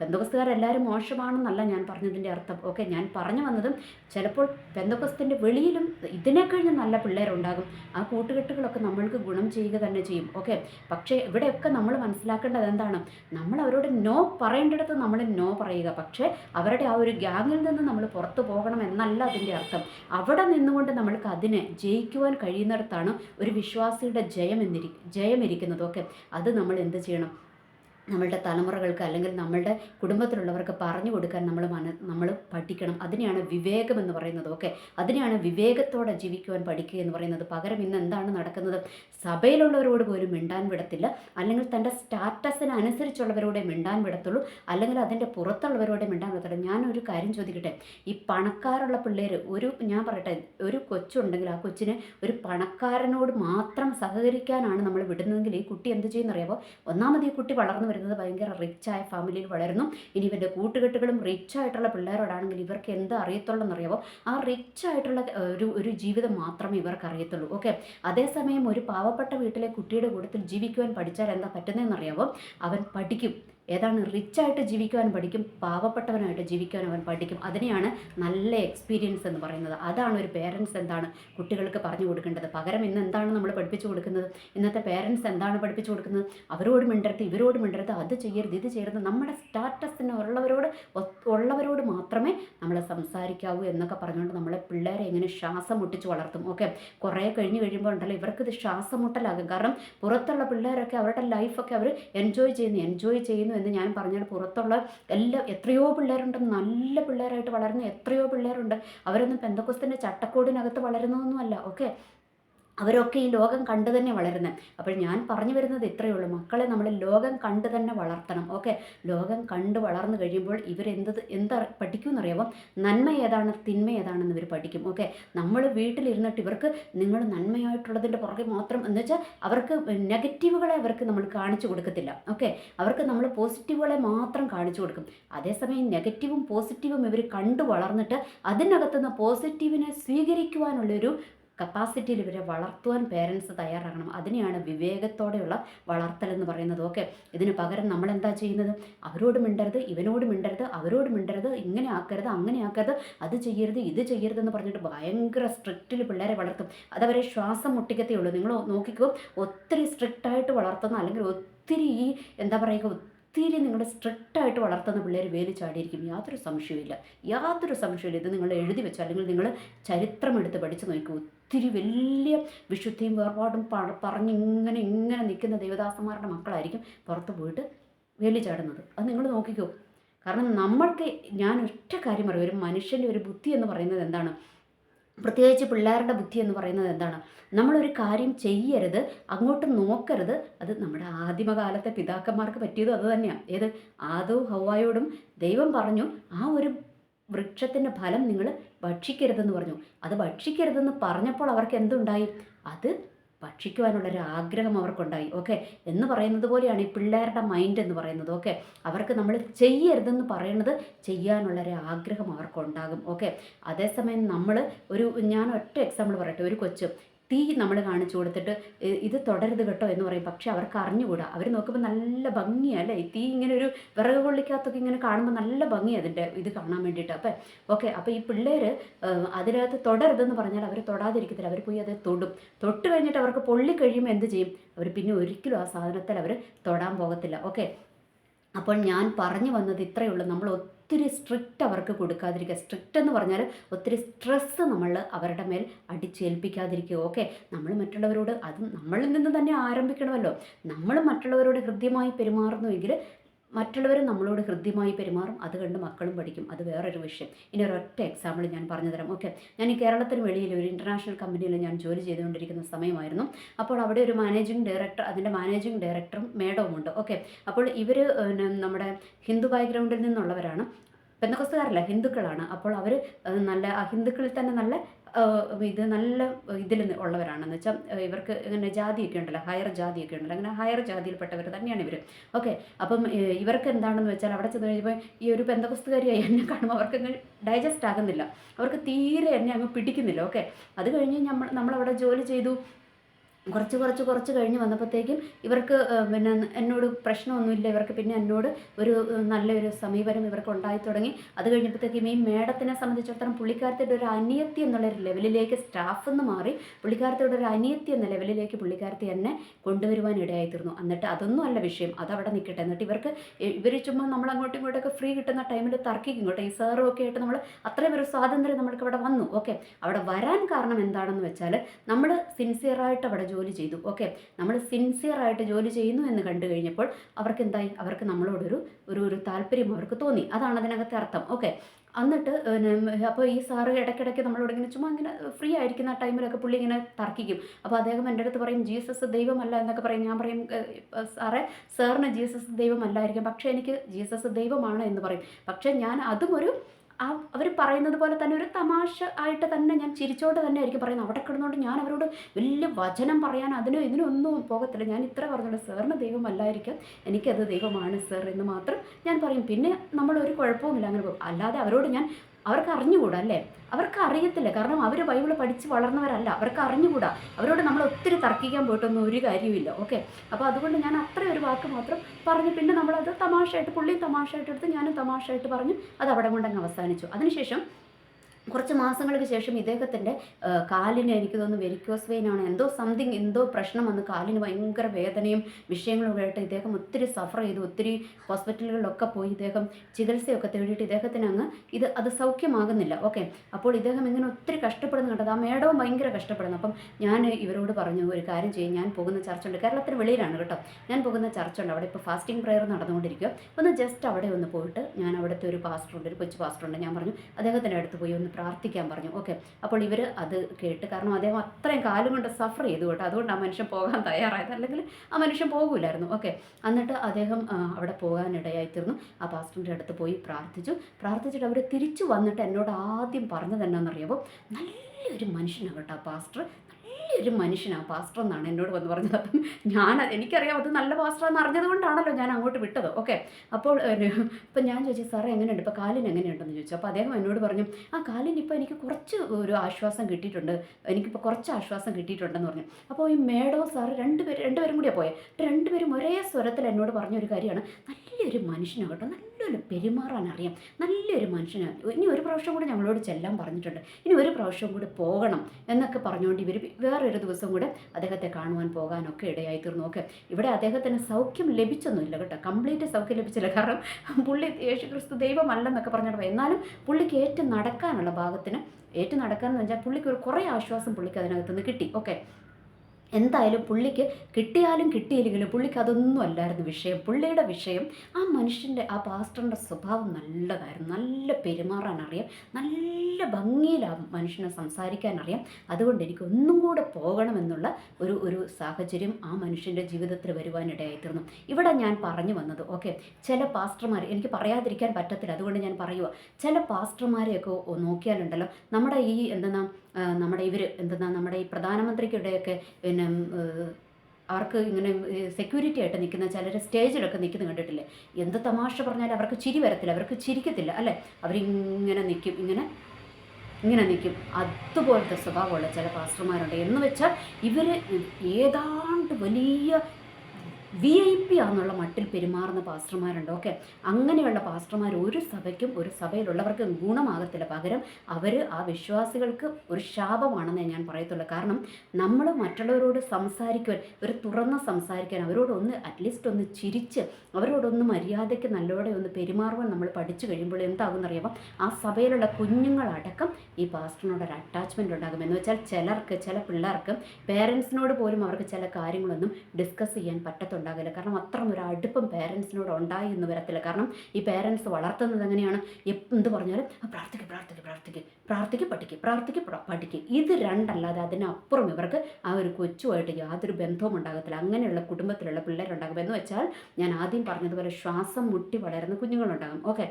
Speaker 1: പെന്തക്കൊസ്തുകാരെല്ലാവരും മോശമാണെന്നല്ല ഞാൻ പറഞ്ഞതിന്റെ അർത്ഥം. ഓക്കെ ഞാൻ പറഞ്ഞു വന്നതും ചിലപ്പോൾ പെന്തക്കൊസ്തിന്റെ വെളിയിലും ഇതിനെ നല്ല പിള്ളേരുണ്ടാകും. ആ കൂട്ടുകെട്ടുകളൊക്കെ നമ്മൾക്ക് ഗുണം ചെയ്യുക തന്നെ ചെയ്യും. ഓക്കെ പക്ഷേ ഇവിടെയൊക്കെ നമ്മൾ മനസ്സിലാക്കേണ്ടത് എന്താണ്? നമ്മൾ അവരോട് നോ പറയേണ്ടിടത്ത് നമ്മൾ നോ പറയുക. പക്ഷേ അവരുടെ ആ ഒരു ഗ്യാങ്ങിൽ നിന്ന് നമ്മൾ പുറത്തു പോകണം എന്നല്ല അതിന്റെ അർത്ഥം. അവിടെ നിന്നുകൊണ്ട് നമ്മൾക്ക് അതിനെ ജയിക്കുവാൻ കഴിയുന്നിടത്താണ് ഒരു വിശ്വാസിയുടെ ജയം എന്നിരി ജയമിരിക്കുന്നത്. ഓക്കെ അത് നമ്മൾ എന്ത് ചെയ്യണം? നമ്മളുടെ തലമുറകൾക്ക് അല്ലെങ്കിൽ നമ്മളുടെ കുടുംബത്തിലുള്ളവർക്ക് പറഞ്ഞു കൊടുക്കാൻ നമ്മൾ മന നമ്മൾ പഠിക്കണം. അതിനെയാണ് വിവേകം എന്ന് പറയുന്നത്. ഓക്കെ? അതിനെയാണ് വിവേകത്തോടെ ജീവിക്കുവാൻ പഠിക്കുക എന്ന് പറയുന്നത്. പകരം ഇന്ന് എന്താണ് നടക്കുന്നത്? സഭയിലുള്ളവരോട് പോലും മിണ്ടാൻ വിടത്തില്ല. അല്ലെങ്കിൽ തന്റെ സ്റ്റാറ്റസിന് അനുസരിച്ചുള്ളവരോടെ മിണ്ടാൻ വിടത്തുള്ളൂ. അല്ലെങ്കിൽ അതിന്റെ പുറത്തുള്ളവരോടെ മിണ്ടാൻ വിടത്തുള്ളൂ ഞാനൊരു കാര്യം ചോദിക്കട്ടെ? ഈ പണക്കാരുള്ള പിള്ളേർ ഒരു ഞാൻ പറയട്ടെ ഒരു കൊച്ചുണ്ടെങ്കിൽ ആ കൊച്ചിന് ഒരു പണക്കാരനോട് മാത്രം സഹകരിക്കാനാണ് നമ്മൾ വിടുന്നതെങ്കിൽ ഈ കുട്ടി എന്ത് ചെയ്യുന്നറിയാമോ ഒന്നാമത് ഈ കുട്ടി വളർന്നു വരുന്നത് ഭയങ്കര റിച്ചായ ഫാമിലിയിൽ വളരുന്നു. ഇനി ഇവന്റെ കൂട്ടുകെട്ടുകളും റിച്ച് ആയിട്ടുള്ള പിള്ളേരോടാണെങ്കിൽ ഇവർക്ക് എന്ത് അറിയത്തുള്ളൂ എന്നറിയാമോ ആ റിച്ച് ആയിട്ടുള്ള ഒരു ഒരു ജീവിതം മാത്രമേ ഇവർക്ക് അറിയത്തുള്ളൂ. ഓക്കെ അതേസമയം ഒരു പാവപ്പെട്ട വീട്ടിലെ കുട്ടിയുടെ കൂട്ടത്തിൽ ജീവിക്കുവാൻ പഠിച്ചാൽ എന്താ പറ്റുന്നതെന്നറിയാമോ അവൻ പഠിക്കും. ഏതാണ് റിച്ചായിട്ട് ജീവിക്കുവാൻ പഠിക്കും പാവപ്പെട്ടവനായിട്ട് ജീവിക്കാൻ അവൻ പഠിക്കും. അതിനെയാണ് നല്ല എക്സ്പീരിയൻസ് എന്ന് പറയുന്നത്. അതാണ് ഒരു പേരൻസ് എന്താണ് കുട്ടികൾക്ക് പറഞ്ഞു കൊടുക്കേണ്ടത്. പകരം ഇന്ന് എന്താണ് നമ്മൾ പഠിപ്പിച്ചു കൊടുക്കുന്നത്? ഇന്നത്തെ പേരൻസ് എന്താണ് പഠിപ്പിച്ചു കൊടുക്കുന്നത്? അവരോട് മിണ്ടരുത് ഇവരോട് മിണ്ടരുത് അത് ചെയ്യരുത് ഇത് ചെയ്യരുത്. നമ്മുടെ സ്റ്റാറ്റസിന് ഉള്ളവരോട് ഉള്ളവരോട് മാത്രമേ നമ്മൾ സംസാരിക്കാവൂ എന്നൊക്കെ പറഞ്ഞുകൊണ്ട് നമ്മളെ പിള്ളേരെ എങ്ങനെ ശ്വാസം മുട്ടിച്ച് വളർത്തും. ഓക്കെ കുറേ കഴിഞ്ഞ് കഴിയുമ്പോൾ ഉണ്ടല്ലോ ഇവർക്കിത് ശ്വാസം മുട്ടലാകും. കാരണം പുറത്തുള്ള പിള്ളേരൊക്കെ അവരുടെ ലൈഫൊക്കെ അവർ എൻജോയ് ചെയ്യുന്നു. എൻജോയ് ചെയ്യുന്നു എന്ന് ഞാൻ പറഞ്ഞാൽ പുറത്തുള്ള എല്ലാ എത്രയോ പിള്ളേരുണ്ട്. നല്ല പിള്ളേരായിട്ട് വളരുന്ന എത്രയോ പിള്ളേരുണ്ട്. അവരൊന്നും പെന്തക്കൊസ്തിന്റെ ചട്ടക്കൂടിനകത്ത് വളരുന്നതൊന്നുമല്ല. ഓക്കെ അവരൊക്കെ ഈ ലോകം കണ്ടു തന്നെ വളരുന്നത് അപ്പോൾ ഞാൻ പറഞ്ഞു വരുന്നത് ഇത്രയേ ഉള്ളൂ. മക്കളെ നമ്മൾ ലോകം കണ്ടു തന്നെ വളർത്തണം. ഓക്കെ? ലോകം കണ്ട് വളർന്നു കഴിയുമ്പോൾ ഇവരെന്ത് എന്താ പഠിക്കുമെന്നറിയാമോ നന്മ ഏതാണ് തിന്മ ഏതാണെന്ന് ഇവർ പഠിക്കും. ഓക്കെ? നമ്മൾ വീട്ടിലിരുന്നിട്ട് ഇവർക്ക് നിങ്ങൾ നന്മയായിട്ടുള്ളതിന്റെ പുറകെ മാത്രം എന്ന് വെച്ചാൽ അവർക്ക് നെഗറ്റീവുകളെ അവർക്ക് നമ്മൾ കാണിച്ചു കൊടുക്കത്തില്ല. ഓക്കെ? അവർക്ക് നമ്മൾ പോസിറ്റീവുകളെ മാത്രം കാണിച്ചു കൊടുക്കും. അതേസമയം നെഗറ്റീവും പോസിറ്റീവും ഇവർ കണ്ടു വളർന്നിട്ട് അതിനകത്തുനിന്ന് പോസിറ്റീവിനെ സ്വീകരിക്കുവാനുള്ളൊരു കപ്പാസിറ്റിയിൽ ഇവരെ വളർത്തുവാൻ പേരൻസ് തയ്യാറാകണം. അതിനെയാണ് വിവേകത്തോടെയുള്ള വളർത്തൽ എന്ന് പറയുന്നത്. ഓക്കെ ഇതിന് പകരം നമ്മൾ എന്താ ചെയ്യുന്നത്? അവരോട് മിണ്ടരുത് ഇവനോട് മിണ്ടരുത് അവരോട് മിണ്ടരുത് ഇങ്ങനെ ആക്കരുത് അങ്ങനെ ആക്കരുത് അത് ചെയ്യരുത് ഇത് ചെയ്യരുത് എന്ന് പറഞ്ഞിട്ട് ഭയങ്കര സ്ട്രിക്റ്റിൽ പിള്ളേരെ വളർത്തും. അതവരെ ശ്വാസം മുട്ടിക്കത്തേ ഉള്ളൂ. നിങ്ങൾ നോക്കിക്കോ ഒത്തിരി സ്ട്രിക്റ്റായിട്ട് വളർത്തുന്ന അല്ലെങ്കിൽ ഒത്തിരി ഈ എന്താ പറയുക ഒത്തിരി നിങ്ങൾ സ്ട്രിക്റ്റായിട്ട് വളർത്തുന്ന പിള്ളേർ വേലി ചാടിയിരിക്കും. യാതൊരു സംശയമില്ല യാതൊരു സംശയമില്ല ഇത് നിങ്ങൾ എഴുതി വെച്ചോ? അല്ലെങ്കിൽ നിങ്ങൾ ചരിത്രം എടുത്ത് പഠിച്ചു നോക്കൂ ഒത്തിരി വലിയ വിശുദ്ധിയും വേർപാടും പ- പറഞ്ഞ് ഇങ്ങനെ ഇങ്ങനെ നിൽക്കുന്ന ദേവദാസന്മാരുടെ മക്കളായിരിക്കും പുറത്ത് പോയിട്ട് വേലി ചാടുന്നത്. അത് നിങ്ങൾ നോക്കിക്കോ. കാരണം നമ്മൾക്ക് ഞാൻ ഒറ്റ കാര്യം പറയും. ഒരു മനുഷ്യന്റെ ഒരു ബുദ്ധി എന്ന് പറയുന്നത് എന്താണ്? പ്രത്യേകിച്ച് പിള്ളേരുടെ ബുദ്ധി എന്ന് പറയുന്നത് എന്താണ്? നമ്മളൊരു കാര്യം ചെയ്യരുത് അങ്ങോട്ട് നോക്കരുത്. അത് നമ്മുടെ ആദിമകാലത്തെ പിതാക്കന്മാർക്ക് പറ്റിയതും അത് തന്നെയാണ് ഏത്? ആദോ ഹവായോടും ദൈവം പറഞ്ഞു ആ ഒരു വൃക്ഷത്തിന്റെ ഫലം നിങ്ങൾ ഭക്ഷിക്കരുതെന്ന് പറഞ്ഞു. അത് ഭക്ഷിക്കരുതെന്ന് പറഞ്ഞപ്പോൾ അവർക്ക് എന്തുണ്ടായി? അത് ഭക്ഷിക്കുവാനുള്ളൊരു ആഗ്രഹം അവർക്കുണ്ടായി. ഓക്കെ എന്ന് പറയുന്നത് പോലെയാണ് ഈ പിള്ളേരുടെ മൈൻഡ് എന്ന് പറയുന്നത്. ഓക്കെ അവർക്ക് നമ്മൾ ചെയ്യരുതെന്ന് പറയുന്നത് ചെയ്യാനുള്ളൊരു ആഗ്രഹം അവർക്കുണ്ടാകും. ഓക്കെ അതേസമയം നമ്മൾ ഒരു ഞാൻ ഒറ്റ എക്സാമ്പിൾ പറയട്ടെ. ഒരു കൊച്ച്. തീ നമ്മൾ കാണിച്ചു കൊടുത്തിട്ട് ഇത് തുടരുത് കേട്ടോ എന്ന് പറയും. പക്ഷെ അവർക്ക് അറിഞ്ഞുകൂടാ. അവർ നോക്കുമ്പോൾ നല്ല ഭംഗിയല്ലേ ഈ തീ ഇങ്ങനെ ഒരു വിറക് കൊള്ളിക്കകത്തൊക്കെ ഇങ്ങനെ കാണുമ്പോൾ നല്ല ഭംഗി അതിന്റെ ഇത് കാണാൻ വേണ്ടിയിട്ട്. അപ്പം ഓക്കെ അപ്പോൾ ഈ പിള്ളേർ അതിനകത്ത് തുടരുതെന്ന് പറഞ്ഞാൽ അവർ തൊടാതിരിക്കത്തില്ല. അവർ പോയി അത് തൊടും. തൊട്ട് കഴിഞ്ഞിട്ട് അവർക്ക് പൊള്ളി കഴിയുമ്പോൾ എന്ത് ചെയ്യും? അവർ പിന്നെ ഒരിക്കലും ആ സാധനത്തിൽ അവർ തൊടാൻ പോകത്തില്ല. ഓക്കെ അപ്പോൾ ഞാൻ പറഞ്ഞു വന്നത് ഇത്രയേ ഉള്ളൂ. നമ്മൾ ഒത്തിരി സ്ട്രിക്റ്റ് അവർക്ക് കൊടുക്കാതിരിക്കുക. സ്ട്രിക്റ്റ് എന്ന് പറഞ്ഞാൽ ഒത്തിരി സ്ട്രെസ്സ് നമ്മൾ അവരുടെ മേൽ അടിച്ചേൽപ്പിക്കാതിരിക്കുക. ഓക്കെ നമ്മൾ മറ്റുള്ളവരോട് അത് നമ്മളിൽ നിന്ന് തന്നെ ആരംഭിക്കണമല്ലോ. നമ്മൾ മറ്റുള്ളവരോട് ഹൃദ്യമായി പെരുമാറുന്നുവെങ്കിൽ മറ്റുള്ളവർ നമ്മളോട് ഹൃദ്യമായി പെരുമാറും. അത് കണ്ട് മക്കളും പഠിക്കും. അത് വേറൊരു വിഷയം. ഇനി ഒരൊറ്റ എക്സാമ്പിൾ ഞാൻ പറഞ്ഞു തരാം ഓക്കെ ഞാൻ ഈ കേരളത്തിന് വെളിയിൽ ഒരു ഇന്റർനാഷണൽ കമ്പനിയിൽ ഞാൻ ജോലി ചെയ്തുകൊണ്ടിരിക്കുന്ന സമയമായിരുന്നു. അപ്പോൾ അവിടെ ഒരു മാനേജിംഗ് ഡയറക്ടർ അതിന്റെ മാനേജിംഗ് ഡയറക്ടറും മേഡവും ഉണ്ട് ഓക്കെ അപ്പോൾ ഇവർ നമ്മുടെ ഹിന്ദു ബാക്ക്ഗ്രൗണ്ടിൽ നിന്നുള്ളവരാണ്. പെന്തക്കോസ്തുകാരല്ല ഹിന്ദുക്കളാണ്. അപ്പോൾ അവർ നല്ല ഹിന്ദുക്കളിൽ തന്നെ നല്ല ഇത് നല്ല ഇതിൽ ഉള്ളവരാണെന്ന് വെച്ചാൽ ഇവർക്ക് ഇങ്ങനെ ജാതിയൊക്കെ ഉണ്ടല്ലോ ഹയർ ജാതിയൊക്കെ ഉണ്ടല്ലോ അങ്ങനെ ഹയർ ജാതിയിൽപ്പെട്ടവർ തന്നെയാണ് ഇവർ ഓക്കെ അപ്പം ഇവർക്ക് എന്താണെന്ന് വെച്ചാൽ അവിടെ ചെന്ന് കഴിയുമ്പോൾ ഈ ഒരു പെന്തകസ്തുകാരിയായി എന്നെ കാണുമ്പോൾ അവർക്ക് അങ്ങ് ഡൈജസ്റ്റ് ആകുന്നില്ല. അവർക്ക് തീരെ എന്നെ അങ്ങ് പിടിക്കുന്നില്ല. ഓക്കെ അത് കഴിഞ്ഞ് നമ്മൾ നമ്മളവിടെ ജോലി ചെയ്തു. കുറച്ച് കുറച്ച് കുറച്ച് കഴിഞ്ഞ് വന്നപ്പോഴത്തേക്കും ഇവർക്ക് പിന്നെ എന്നോട് പ്രശ്നമൊന്നുമില്ല. ഇവർക്ക് പിന്നെ എന്നോട് ഒരു നല്ലൊരു സമീപനം ഇവർക്ക് ഉണ്ടായി തുടങ്ങി. അത് കഴിഞ്ഞപ്പോഴത്തേക്കും ഈ മേഡത്തിനെ സംബന്ധിച്ചിടത്തോളം പുള്ളിക്കാരത്തിയുടെ ഒരു അനിയത്തി എന്നുള്ള ലെവലിലേക്ക് സ്റ്റാഫ് എന്ന് മാറി പുള്ളിക്കാരത്തിയുടെ ഒരു അനിയത്തി എന്ന ലെവലിലേക്ക് പുള്ളിക്കാരത്തി എന്നെ കൊണ്ടുവരുവാൻ ഇടയായി എന്നിട്ട് അതൊന്നും അല്ല വിഷയം. അതവിടെ നിൽക്കട്ടെ. എന്നിട്ട് ഇവർക്ക് ഇവർ ചുമ്മാ നമ്മൾ അങ്ങോട്ടും ഇങ്ങോട്ടൊക്കെ ഫ്രീ കിട്ടുന്ന ടൈമിൽ തർക്കിക്കും കേട്ടോ. ഈ സാറും ഒക്കെ ആയിട്ട് നമ്മൾ അത്രയും ഒരു സ്വാതന്ത്ര്യം നമ്മൾക്ക് അവിടെ വന്നു. ഓക്കെ. അവിടെ വരാൻ കാരണം എന്താണെന്ന് വെച്ചാൽ നമ്മൾ സിൻസിയറായിട്ട് അവിടെ ജോലി ചെയ്തു. ഓക്കെ നമ്മൾ സിൻസിയറായിട്ട് ജോലി ചെയ്യുന്നു എന്ന് കണ്ടു കഴിഞ്ഞപ്പോൾ അവർക്ക് എന്തായി? അവർക്ക് നമ്മളോടൊരു ഒരു ഒരു താല്പര്യം അവർക്ക് തോന്നി. അതാണ് അതിനകത്തെ അർത്ഥം. ഓക്കെ എന്നിട്ട് അപ്പോൾ ഈ സാറ് ഇടയ്ക്കിടയ്ക്ക് നമ്മളോട് ഇങ്ങനെ ചുമ്മാ ഇങ്ങനെ ഫ്രീ ആയിരിക്കുന്ന ടൈമിലൊക്കെ പുള്ളി ഇങ്ങനെ തർക്കിക്കും. അപ്പോൾ അദ്ദേഹം എന്റെ അടുത്ത് പറയും ജീസസ് ദൈവമല്ല എന്നൊക്കെ പറയും. ഞാൻ പറയും സാറെ സാറിന് ജീസസ് ദൈവമല്ലായിരിക്കും. പക്ഷേ എനിക്ക് ജീസസ് ദൈവമാണ് എന്ന് പറയും. പക്ഷേ ഞാൻ അതും ഒരു ആ അവർ പറയുന്നത് പോലെ തന്നെ ഒരു തമാശ ആയിട്ട് തന്നെ ഞാൻ ചിരിച്ചോണ്ട് തന്നെ ആയിരിക്കും പറയുന്നത്. അവിടെ കിടന്നുകൊണ്ട് ഞാൻ അവരോട് വലിയ വചനം പറയാൻ അതിനോ ഇതിനൊന്നും പോകത്തില്ല. ഞാൻ ഇത്ര പറഞ്ഞുള്ളൂ സാറിന് ദൈവമല്ലായിരിക്കും എനിക്കത് ദൈവമാണ് സാർ എന്ന് മാത്രം ഞാൻ പറയും. പിന്നെ നമ്മളൊരു കുഴപ്പവുമില്ല. അങ്ങനെ പോകും അല്ലാതെ അവരോട് ഞാൻ അവർക്ക് അറിഞ്ഞുകൂടാ അല്ലേ? അവർക്ക് അറിയത്തില്ല കാരണം അവർ ബൈബിൾ പഠിച്ച് വളർന്നവരല്ല. അവർക്ക് അറിഞ്ഞുകൂടാ അവരോട് നമ്മൾ ഒത്തിരി തർക്കിക്കാൻ പോയിട്ടൊന്നും ഒരു കാര്യമില്ല ഓക്കെ? അപ്പോൾ അതുകൊണ്ട് ഞാൻ അത്ര ഒരു വാക്ക് മാത്രം പറഞ്ഞു. പിന്നെ നമ്മളത് തമാശയായിട്ട് പുള്ളിയും തമാശയായിട്ട് എടുത്ത് ഞാനും തമാശയായിട്ട് പറഞ്ഞു. അത് അവിടെ കൊണ്ടങ്ങ് അവസാനിച്ചു. അതിനുശേഷം കുറച്ച് മാസങ്ങൾക്ക് ശേഷം ഇദ്ദേഹത്തിന്റെ കാലിന് എനിക്ക് തോന്നുന്നു വെരിക്കോസ് വെയിനാണ് എന്തോ സംതിങ് എന്തോ പ്രശ്നം വന്ന് കാലിന് ഭയങ്കര വേദനയും വിഷയങ്ങളും ആയിട്ട് ഇദ്ദേഹം ഒത്തിരി സഫർ ചെയ്തു. ഒത്തിരി ഹോസ്പിറ്റലുകളിലൊക്കെ പോയി ഇദ്ദേഹം ചികിത്സയൊക്കെ തേടിയിട്ട് ഇദ്ദേഹത്തിന് അങ്ങ് ഇത് അത് സൗഖ്യമാകുന്നില്ല. ഓക്കെ അപ്പോൾ ഇദ്ദേഹം ഇങ്ങനെ ഒത്തിരി കഷ്ടപ്പെടുന്നു കണ്ടത്. ആ മേഡവും ഭയങ്കര കഷ്ടപ്പെടുന്നു. അപ്പം ഞാൻ ഇവരോട് പറഞ്ഞു ഒരു കാര്യം ചെയ്യും. ഞാൻ പോകുന്ന ചർച്ചുണ്ട്. കേരളത്തിന് വെളിയിലാണ് കേട്ടോ. ഞാൻ പോകുന്ന ചർച്ചുണ്ട്. അവിടെ ഇപ്പോൾ ഫാസ്റ്റിംഗ് പ്രെയർ നടന്നുകൊണ്ടിരിക്കുക. ഒന്ന് ജസ്റ്റ് അവിടെ ഒന്ന് പോയിട്ട് ഞാൻ അവിടുത്തെ ഒരു പാസ്റ്റർ ഉണ്ട് ഒരു കൊച്ചു പാസ്റ്ററുണ്ട് ഞാൻ പറഞ്ഞു അദ്ദേഹത്തിന്റെ അടുത്ത് പോയി ഒന്ന് പ്രാർത്ഥിക്കാൻ പറഞ്ഞു. ഓക്കെ അപ്പോൾ ഇവർ അത് കേട്ട് കാരണം അദ്ദേഹം അത്രയും കാലം കൊണ്ട് സഫർ ചെയ്തു കേട്ടോ. അതുകൊണ്ട് ആ മനുഷ്യൻ പോകാൻ തയ്യാറായത്. അല്ലെങ്കിൽ ആ മനുഷ്യൻ പോകില്ലായിരുന്നു ഓക്കെ എന്നിട്ട് അദ്ദേഹം അവിടെ പോകാനിടയായിത്തീർന്നു ആ പാസ്റ്ററിന്റെ അടുത്ത് പോയി പ്രാർത്ഥിച്ചു. പ്രാർത്ഥിച്ചിട്ട് അവർ തിരിച്ചു വന്നിട്ട് എന്നോട് ആദ്യം പറഞ്ഞത് എന്നാണെന്നറിയാമോ നല്ലൊരു മനുഷ്യനാണ് കേട്ടോ ആ പാസ്റ്റർ. നല്ലൊരു മനുഷ്യനാണ് പാസ്റ്റർ എന്നാണ് എന്നോട് വന്ന് പറഞ്ഞത്. അപ്പം ഞാൻ എനിക്കറിയാം അത് നല്ല പാസ്റ്ററാന്ന് അറിഞ്ഞത് കൊണ്ടാണല്ലോ ഞാൻ അങ്ങോട്ട് വിട്ടത്. ഓക്കെ അപ്പോൾ ഇപ്പം ഞാൻ ചോദിച്ചു സാറേ എങ്ങനെയുണ്ട്? ഇപ്പോൾ കാലിന് എങ്ങനെയുണ്ടെന്ന് ചോദിച്ചു. അപ്പോൾ അദ്ദേഹം എന്നോട് പറഞ്ഞു ആ കാലിന് ഇപ്പോൾ എനിക്ക് കുറച്ച് ഒരു ആശ്വാസം കിട്ടിയിട്ടുണ്ട്. എനിക്കിപ്പോൾ കുറച്ച് ആശ്വാസം കിട്ടിയിട്ടുണ്ടെന്ന് പറഞ്ഞു. അപ്പോൾ ഈ മേഡോ സാറ് രണ്ടുപേരും രണ്ടുപേരും കൂടിയാണ് പോയത് രണ്ടുപേരും ഒരേ സ്വരത്തിൽ എന്നോട് പറഞ്ഞൊരു കാര്യമാണ്. നല്ലൊരു മനുഷ്യനാണ് കേട്ടോ. നല്ലൊരു പെരുമാറാൻ അറിയാം നല്ലൊരു മനുഷ്യനാണ് ഇനി ഒരു പ്രാവശ്യം കൂടി ഞങ്ങളോട് ചെല്ലാൻ പറഞ്ഞിട്ടുണ്ട്. ഇനി ഒരു പ്രാവശ്യം കൂടി പോകണം എന്നൊക്കെ പറഞ്ഞുകൊണ്ട് ഇവർ വേറൊരു ദിവസം കൂടെ അദ്ദേഹത്തെ കാണുവാൻ പോകാനൊക്കെ ഇടയായി തീർന്നു. ഓക്കെ. ഇവിടെ അദ്ദേഹത്തിന് സൗഖ്യം ലഭിച്ചൊന്നുമില്ല കേട്ടോ. കംപ്ലീറ്റ് സൗഖ്യം ലഭിച്ചില്ല. കാരണം പുള്ളി യേശു ക്രിസ്തു ദൈവമല്ലെന്നൊക്കെ പറഞ്ഞിട്ട് എന്നാലും പുള്ളിക്ക് ഏറ്റു നടക്കാനുള്ള ഭാഗത്തിന് ഏറ്റു നടക്കാന്ന് വെച്ചാൽ പുള്ളിക്ക് ഒരു കുറേ ആശ്വാസം പുള്ളിക്ക് അതിനകത്തുനിന്ന് കിട്ടി. ഓക്കെ. എന്തായാലും പുള്ളിക്ക് കിട്ടിയാലും കിട്ടിയില്ലെങ്കിലും പുള്ളിക്ക് അതൊന്നും അല്ലായിരുന്നു വിഷയം. പുള്ളിയുടെ വിഷയം ആ മനുഷ്യന്റെ ആ പാസ്റ്ററിന്റെ സ്വഭാവം നല്ലതായിരുന്നു. നല്ല പെരുമാറാൻ അറിയാം. നല്ല ഭംഗിയിൽ ആ മനുഷ്യനെ സംസാരിക്കാൻ അറിയാം. അതുകൊണ്ട് എനിക്ക് ഒന്നും കൂടെ പോകണമെന്നുള്ള ഒരു ഒരു സാഹചര്യം ആ മനുഷ്യന്റെ ജീവിതത്തിൽ വരുവാനിടയായിത്തീർന്നു. ഇവിടെ ഞാൻ പറഞ്ഞു വന്നത് ഓക്കെ ചില പാസ്റ്റർമാർ എനിക്ക് പറയാതിരിക്കാൻ പറ്റത്തില്ല. അതുകൊണ്ട് ഞാൻ പറയുക ചില പാസ്റ്റർമാരെയൊക്കെ നോക്കിയാലുണ്ടല്ലോ നമ്മുടെ ഈ എന്തെന്നാ നമ്മുടെ ഇവർ എന്തെന്നാ നമ്മുടെ ഈ പ്രധാനമന്ത്രിക്കുടെയൊക്കെ പിന്നെ അവർക്ക് ഇങ്ങനെ സെക്യൂരിറ്റി ആയിട്ട് നിൽക്കുന്ന ചിലർ സ്റ്റേജിലൊക്കെ നിൽക്കുന്നത് കണ്ടിട്ടില്ലേ? എന്ത് തമാശ പറഞ്ഞാലും അവർക്ക് ചിരി വരത്തില്ല അവർക്ക് ചിരിക്കത്തില്ല അല്ലേ? അവരിങ്ങനെ നിൽക്കും ഇങ്ങനെ ഇങ്ങനെ നിൽക്കും അതുപോലത്തെ സ്വഭാവമുള്ള ചില പാസ്റ്റർമാരുണ്ട് എന്ന് വെച്ചാൽ ഇവർ ഏതാണ്ട് വലിയ വി ഐ പി ആണെന്നുള്ള മട്ടിൽ പെരുമാറുന്ന പാസ്റ്റർമാരുണ്ട്? ഓക്കെ. അങ്ങനെയുള്ള പാസ്റ്റർമാർ ഒരു സഭയ്ക്കും ഒരു സഭയിലുള്ളവർക്ക് ഗുണമാകത്തില്ല. പകരം അവർ ആ വിശ്വാസികൾക്ക് ഒരു ശാപമാണെന്നേ ഞാൻ പറയത്തുള്ളൂ. കാരണം നമ്മൾ മറ്റുള്ളവരോട് സംസാരിക്കുവാൻ ഒരു തുറന്ന് സംസാരിക്കാൻ അവരോടൊന്ന് അറ്റ്ലീസ്റ്റ് ഒന്ന് ചിരിച്ച് അവരോടൊന്ന് മര്യാദയ്ക്ക് നല്ലോടെ ഒന്ന് പെരുമാറുവാൻ നമ്മൾ പഠിച്ചു കഴിയുമ്പോൾ എന്താകും അറിയാമോ ആ സഭയിലുള്ള കുഞ്ഞുങ്ങളടക്കം ഈ പാസ്റ്ററിനോട് ഒരു അറ്റാച്ച്മെന്റ് ഉണ്ടാകും. എന്ന് വെച്ചാൽ ചിലർക്ക് ചില പിള്ളേർക്ക് പേരൻസിനോട് പോലും അവർക്ക് ചില കാര്യങ്ങളൊന്നും ഡിസ്കസ് ചെയ്യാൻ പറ്റത്തുള്ളൂ. ഉണ്ടാകില്ല കാരണം അത്രയും ഒരു അടുപ്പം പേരൻസിനോട് ഉണ്ടായി എന്ന് വരത്തില്ല. കാരണം ഈ പേരൻസ് വളർത്തുന്നത് എങ്ങനെയാണ്? എന്ത് പറഞ്ഞാലും പ്രാർത്ഥിക്ക് പ്രാർത്ഥിക്ക് പ്രാർത്ഥിക്ക്. പ്രാർത്ഥിക്ക് പഠിക്ക്. പ്രാർത്ഥിക്ക് പഠിക്ക്. ഇത് രണ്ടല്ലാതെ അതിനപ്പുറം ഇവർക്ക് ആ ഒരു കൊച്ചുമായിട്ട് യാതൊരു ബന്ധവും ഉണ്ടാകത്തില്ല. അങ്ങനെയുള്ള കുടുംബത്തിലുള്ള പിള്ളേരുണ്ടാകും. എന്ന് വെച്ചാൽ ഞാൻ ആദ്യം പറഞ്ഞതുപോലെ ശ്വാസം മുട്ടി വളരുന്ന കുഞ്ഞുങ്ങളുണ്ടാകും. ഓക്കെ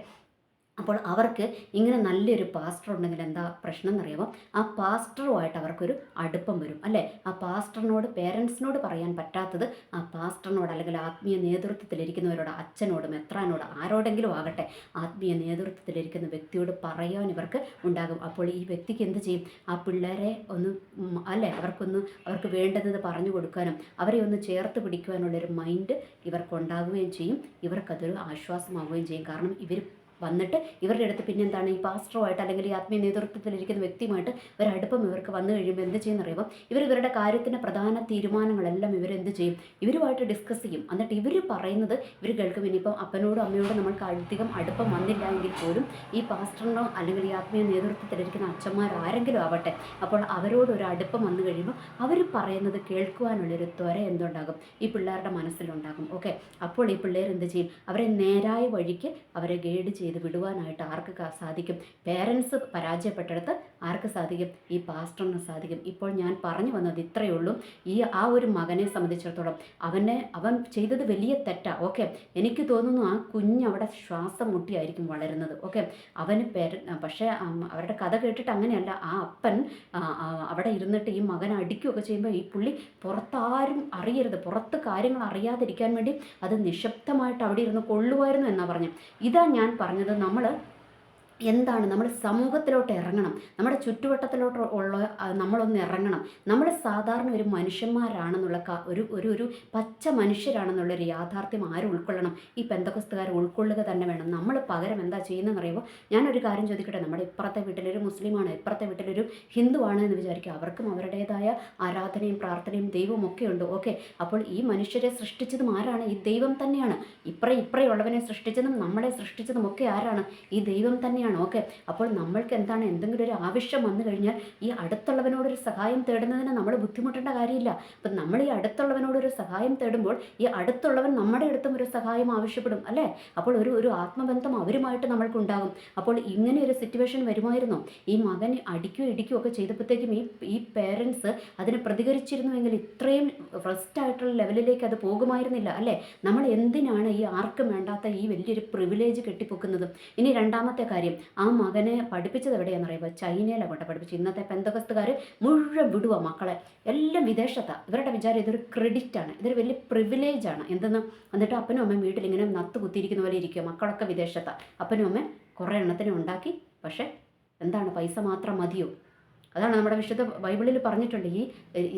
Speaker 1: അപ്പോൾ അവർക്ക് ഇങ്ങനെ നല്ലൊരു പാസ്റ്റർ ഉണ്ടെങ്കിൽ എന്താ പ്രശ്നം എന്നറിയാമോ ആ പാസ്റ്ററുമായിട്ട് അവർക്കൊരു അടുപ്പം വരും അല്ലേ? ആ പാസ്റ്ററിനോട് പേരൻസിനോട് പറയാൻ പറ്റാത്തത് ആ പാസ്റ്ററിനോട് അല്ലെങ്കിൽ ആത്മീയ നേതൃത്വത്തിലിരിക്കുന്നവരോട് അച്ഛനോട് മെത്രാനോട് ആരോടെങ്കിലും ആകട്ടെ ആത്മീയ നേതൃത്വത്തിലിരിക്കുന്ന വ്യക്തിയോട് പറയാൻ ഇവർക്ക് ഉണ്ടാകും. അപ്പോൾ ഈ വ്യക്തിക്ക് എന്ത് ചെയ്യും? ആ പിള്ളേരെ ഒന്ന് അല്ലേ? അവർക്കൊന്ന് അവർക്ക് വേണ്ടത് പറഞ്ഞു കൊടുക്കാനും അവരെ ഒന്ന് ചേർത്ത് പിടിക്കുവാനുള്ളൊരു മൈൻഡ് ഇവർക്കുണ്ടാകുകയും ചെയ്യും. ഇവർക്കതൊരു ആശ്വാസമാവുകയും ചെയ്യും. കാരണം ഇവർ വന്നിട്ട് ഇവരുടെ അടുത്ത് പിന്നെ എന്താണ് ഈ പാസ്റ്ററുമായിട്ട് അല്ലെങ്കിൽ ഈ ആത്മീയ നേതൃത്വത്തിലിരിക്കുന്ന വ്യക്തിയുമായിട്ട് ഒരടുപ്പം ഇവർക്ക് വന്നു കഴിയുമ്പോൾ എന്ത് ചെയ്യുന്ന അറിയുമ്പോൾ ഇവർ ഇവരുടെ കാര്യത്തിന്റെ പ്രധാന തീരുമാനങ്ങളെല്ലാം ഇവരെന്ത് ചെയ്യും? ഇവരുമായിട്ട് ഡിസ്കസ് ചെയ്യും. എന്നിട്ട് ഇവർ പറയുന്നത് ഇവർ കേൾക്കും. ഇനിയിപ്പം അപ്പനോടും അമ്മയോടും നമ്മൾക്ക് അധികം അടുപ്പം വന്നില്ല എങ്കിൽ പോലും ഈ പാസ്റ്ററിനോ അല്ലെങ്കിൽ ഈ ആത്മീയ നേതൃത്വത്തിലിരിക്കുന്ന അച്ഛന്മാർ ആരെങ്കിലും ആവട്ടെ അപ്പോൾ അവരോട് ഒരു അടുപ്പം വന്നു കഴിയുമ്പോൾ അവർ പറയുന്നത് കേൾക്കുവാനുള്ളൊരു ത്വര എന്തുണ്ടാകും? ഈ പിള്ളേരുടെ മനസ്സിലുണ്ടാകും. ഓക്കെ? അപ്പോൾ ഈ പിള്ളേർ എന്ത് ചെയ്യും? അവരെ നേരായ വഴിക്ക് അവരെ ഗൈഡ് ചെയ്ത് ചെയ്ത് വിടുവാനായിട്ട് ആർക്ക് സാധിക്കും? പേരൻസ് പരാജയപ്പെട്ടെടുത്ത് ആർക്ക് സാധിക്കും? ഈ പാസ്റ്ററിന് സാധിക്കും. ഇപ്പോൾ ഞാൻ പറഞ്ഞു വന്നത് ഇത്രയേ ഉള്ളൂ. ഈ ആ ഒരു മകനെ സംബന്ധിച്ചിടത്തോളം അവനെ അവൻ ചെയ്തത് വലിയ തെറ്റാ. ഓക്കെ എനിക്ക് തോന്നുന്നു ആ കുഞ്ഞ് അവിടെ ശ്വാസം മുട്ടിയായിരിക്കും വളരുന്നത്. ഓക്കെ അവന് പേര പക്ഷേ അവരുടെ കഥ കേട്ടിട്ട് അങ്ങനെയല്ല. ആ അപ്പൻ അവിടെ ഇരുന്നിട്ട് ഈ മകൻ അടിക്കുകയൊക്കെ ചെയ്യുമ്പോൾ ഈ പുള്ളി പുറത്താരും അറിയരുത്. പുറത്ത് കാര്യങ്ങൾ അറിയാതിരിക്കാൻ വേണ്ടി അത് നിശബ്ദമായിട്ട് അവിടെ ഇരുന്ന് കൊള്ളുമായിരുന്നു എന്നാണ് പറഞ്ഞത്. ഇതാ ഞാൻ പറഞ്ഞത്. പറഞ്ഞത് നമ്മൾ എന്താണ് നമ്മൾ സമൂഹത്തിലോട്ട് ഇറങ്ങണം. നമ്മുടെ ചുറ്റുവട്ടത്തിലോട്ട് ഉള്ള നമ്മളൊന്ന് ഇറങ്ങണം. നമ്മൾ സാധാരണ ഒരു മനുഷ്യന്മാരാണെന്നുള്ള ഒരു ഒരു ഒരു പച്ച മനുഷ്യരാണെന്നുള്ള ഒരു യാഥാർത്ഥ്യം ആരും ഉൾക്കൊള്ളണം? ഈ പെന്തക്കസ്തുകാർ ഉൾക്കൊള്ളുക തന്നെ വേണം. നമ്മൾ പകരം എന്താ ചെയ്യുന്നതെന്ന് അറിയുമ്പോൾ ഞാനൊരു കാര്യം ചോദിക്കട്ടെ. നമ്മുടെ ഇപ്പുറത്തെ വീട്ടിലൊരു മുസ്ലിമാണ് ഇപ്പുറത്തെ വീട്ടിലൊരു ഹിന്ദുവാണ് എന്ന് വിചാരിക്കുക. അവർക്കും അവരുടേതായ ആരാധനയും പ്രാർത്ഥനയും ദൈവവും ഒക്കെ ഉണ്ട്. ഓക്കെ. അപ്പോൾ ഈ മനുഷ്യരെ സൃഷ്ടിച്ചതും ആരാണ്? ഈ ദൈവം തന്നെയാണ്. ഇപ്പറേ ഇപ്പറേ ഉള്ളവനെ സൃഷ്ടിച്ചതും നമ്മളെ സൃഷ്ടിച്ചതും ഒക്കെ ആരാണ്? ഈ ദൈവം തന്നെയാണ്. തന്നെയാണ് ഓക്കെ. അപ്പോൾ നമ്മൾക്ക് എന്താണ് എന്തെങ്കിലും ഒരു ആവശ്യം വന്നു കഴിഞ്ഞാൽ ഈ അടുത്തുള്ളവനോടൊരു സഹായം തേടുന്നതിന് നമ്മൾ ബുദ്ധിമുട്ടേണ്ട കാര്യമില്ല. അപ്പം നമ്മൾ ഈ അടുത്തുള്ളവനോടൊരു സഹായം തേടുമ്പോൾ ഈ അടുത്തുള്ളവൻ നമ്മുടെ അടുത്തും ഒരു സഹായം ആവശ്യപ്പെടും അല്ലേ? അപ്പോൾ ഒരു ഒരു ആത്മബന്ധം അവരുമായിട്ട് നമ്മൾക്കുണ്ടാകും അപ്പോൾ ഇങ്ങനെ ഒരു സിറ്റുവേഷൻ വരുമായിരുന്നു. ഈ മകൻ അടിക്കുകയോ ഇടിക്കുകയോ ഒക്കെ ചെയ്തപ്പോഴത്തേക്കും ഈ ഈ പേരൻസ് അതിന് പ്രതികരിച്ചിരുന്നുവെങ്കിൽ ഇത്രയും ഫസ്റ്റ് ആയിട്ടുള്ള ലെവലിലേക്ക് അത് പോകുമായിരുന്നില്ല അല്ലേ? നമ്മൾ എന്തിനാണ് ഈ ആർക്കും വേണ്ടാത്ത ഈ വലിയൊരു പ്രിവിലേജ് കെട്ടിപ്പൊക്കുന്നത്? ഇനി രണ്ടാമത്തെ കാര്യം. ആ മകനെ പഠിപ്പിച്ചത് എവിടെയാണെന്ന് പറയുമ്പോൾ ചൈനയിലെ കൊണ്ട് പഠിപ്പിച്ചു ഇന്നത്തെ പെന്തകസ്തുകാർ മുഴുവൻ വിടുക മക്കളെ. എല്ലാം വിദേശത്താണ് ഇവരുടെ വിചാരം ഇതൊരു ക്രെഡിറ്റാണ് ഇതൊരു വലിയ പ്രിവിലേജാണ് എന്തെന്ന്? എന്നിട്ട് അപ്പനും അമ്മയും വീട്ടിൽ ഇങ്ങനെ നത്ത് കുത്തിയിരിക്കുന്ന പോലെ ഇരിക്കുക മക്കളൊക്കെ വിദേശത്താണ് അപ്പനും അമ്മയും കുറേ എണ്ണത്തിനെ ഉണ്ടാക്കി. പക്ഷേ എന്താണ്? പൈസ മാത്രം മതിയോ? അതാണ് നമ്മുടെ വിശുദ്ധ ബൈബിളിൽ പറഞ്ഞിട്ടുണ്ട്. ഈ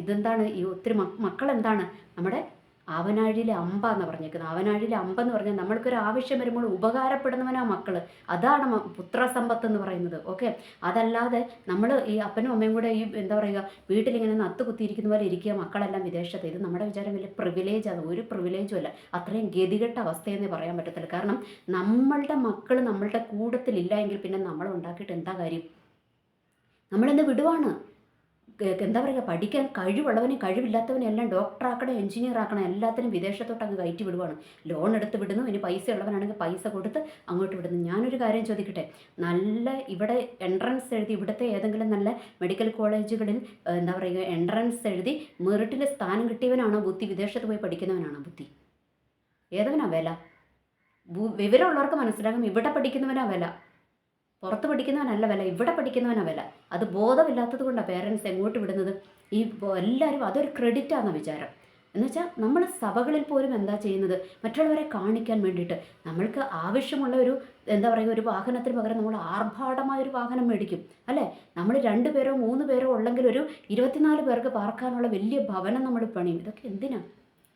Speaker 1: ഇതെന്താണ്? ഈ ഒത്തിരി മക്കൾ എന്താണ് നമ്മുടെ ആവനാഴിയിലെ അമ്പ എന്ന് പറഞ്ഞേക്കുന്നത്. അവനാഴിൽ അമ്പ എന്ന് പറഞ്ഞാൽ നമ്മൾക്കൊരു ആവശ്യം വരുമ്പോൾ ഉപകാരപ്പെടുന്നവനാ മക്കൾ അതാണ് പുത്രസമ്പത്ത് എന്ന് പറയുന്നത്. ഓക്കെ? അതല്ലാതെ നമ്മൾ ഈ അപ്പനും അമ്മയും കൂടെ ഈ എന്താ പറയുക വീട്ടിലിങ്ങനെ നത്ത് കുത്തിയിരിക്കുന്ന പോലെ ഇരിക്കുക മക്കളെല്ലാം വിദേശത്ത്. ഇത് നമ്മുടെ വിചാരം വലിയ പ്രിവിലേജ് ആണ്. ഒരു പ്രിവിലേജും അല്ല. അത്രയും ഗതികെട്ട അവസ്ഥയെന്നേ പറയാൻ പറ്റത്തില്ല കാരണം നമ്മളുടെ മക്കൾ നമ്മളുടെ കൂടത്തിലില്ല എങ്കിൽ പിന്നെ നമ്മൾ ഉണ്ടാക്കിയിട്ട് എന്താ കാര്യം? നമ്മളിന്ന് വിടുവാണ്? എന്താ പറയുക പഠിക്കാൻ കഴിവുള്ളവനും കഴിവില്ലാത്തവനും എല്ലാം ഡോക്ടറാക്കണം എഞ്ചിനീയർ ആക്കണം എല്ലാത്തിനും വിദേശത്തോട്ട് അങ്ങ് കയറ്റി വിടുവാണ്. ലോൺ എടുത്ത് വിടുന്നു ഇനി പൈസ ഉള്ളവനാണെങ്കിൽ പൈസ കൊടുത്ത് അങ്ങോട്ട് വിടുന്നു. ഞാനൊരു കാര്യം ചോദിക്കട്ടെ? നല്ല ഇവിടെ എൻട്രൻസ് എഴുതി ഇവിടുത്തെ ഏതെങ്കിലും നല്ല മെഡിക്കൽ കോളേജുകളിൽ എന്താ പറയുക എൻട്രൻസ് എഴുതി മെറിറ്റിൽ സ്ഥാനം കിട്ടിയവനാണോ ബുദ്ധി? വിദേശത്ത് പോയി പഠിക്കുന്നവനാണോ ബുദ്ധി? ഏതവനാ വില? വിവരമുള്ളവർക്ക് മനസ്സിലാകും ഇവിടെ പഠിക്കുന്നവനാ വില. പുറത്ത് പഠിക്കുന്നവനല്ല വില ഇവിടെ പഠിക്കുന്നവനാണ് വില. അത് ബോധമില്ലാത്തത് കൊണ്ടാണ് പേരൻസ് എങ്ങോട്ട് വിടുന്നത്? ഈ എല്ലാവരും അതൊരു ക്രെഡിറ്റാണെന്ന വിചാരം. എന്നുവെച്ചാൽ നമ്മൾ സഭകളിൽ പോലും എന്താ ചെയ്യുന്നത്? മറ്റുള്ളവരെ കാണിക്കാൻ വേണ്ടിയിട്ട്. നമ്മൾക്ക് ആവശ്യമുള്ള ഒരു എന്താ പറയുക ഒരു വാഹനത്തിന് പകരം നമ്മൾ ആർഭാടമായ ഒരു വാഹനം മേടിക്കും. അല്ലേ? നമ്മൾ രണ്ട് പേരോ മൂന്ന് പേരോ ഉള്ളെങ്കിൽ ഒരു ഇരുപത്തിനാല് പേർക്ക് പാർക്കാനുള്ള വലിയ ഭവനം നമ്മൾ പണിയും. ഇതൊക്കെ എന്തിനാ?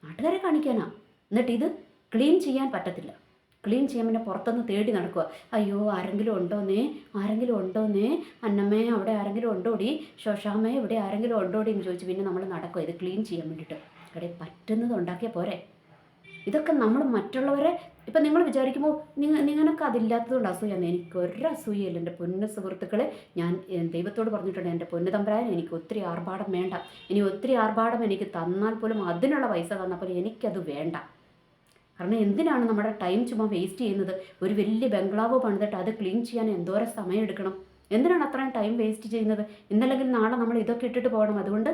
Speaker 1: നാട്ടുകാരെ കാണിക്കാനാ. എന്നിട്ട് ഇത് ക്ലീൻ ചെയ്യാൻ പറ്റത്തില്ല. ക്ലീൻ ചെയ്യാൻ പിന്നെ പുറത്തുനിന്ന് തേടി നടക്കുക അയ്യോ ആരെങ്കിലും ഉണ്ടോന്നേ? ആരെങ്കിലും ഉണ്ടോന്നേ? അന്നമ്മേ അവിടെ ആരെങ്കിലും ഉണ്ടോടി? ശോഷാമ്മേ ഇവിടെ ആരെങ്കിലും ഉണ്ടോടി എന്ന് ചോദിച്ചു പിന്നെ നമ്മൾ നടക്കുക ഇത് ക്ലീൻ ചെയ്യാൻ വേണ്ടിയിട്ട്. ഇവിടെ പറ്റുന്നത് ഉണ്ടാക്കിയാൽ പോരെ. ഇതൊക്കെ നമ്മൾ മറ്റുള്ളവരെ ഇപ്പം നിങ്ങൾ വിചാരിക്കുമ്പോൾ നിങ്ങൾ നിങ്ങൾക്ക് അതില്ലാത്തതുകൊണ്ട് അസൂയാണ്. എനിക്ക് ഒരു അസൂയയില്ല എന്റെ പൊന്ന സുഹൃത്തുക്കളെ ഞാൻ ദൈവത്തോട് പറഞ്ഞിട്ടുണ്ട്. എന്റെ പൊന്നു തമ്പരാൻ എനിക്ക് ഒത്തിരി ആർഭാടം വേണ്ട. ഇനി ഒത്തിരി ആർഭാടം എനിക്ക് തന്നാൽ പോലും അതിനുള്ള പൈസ തന്നപ്പോൾ എനിക്കത് വേണ്ട. കാരണം എന്തിനാണ് നമ്മുടെ ടൈം ചുമ്മാ വേസ്റ്റ് ചെയ്യുന്നത്? ഒരു വലിയ ബംഗ്ലാവ് പണിതിട്ട് അത് ക്ലീൻ ചെയ്യാൻ എന്തോരം സമയം എടുക്കണം? എന്തിനാണ് അത്രയും ടൈം വേസ്റ്റ് ചെയ്യുന്നത്? ഇന്നല്ലെങ്കിൽ നാളെ നമ്മൾ ഇതൊക്കെ ഇട്ടിട്ട് പോകണം. അതുകൊണ്ട്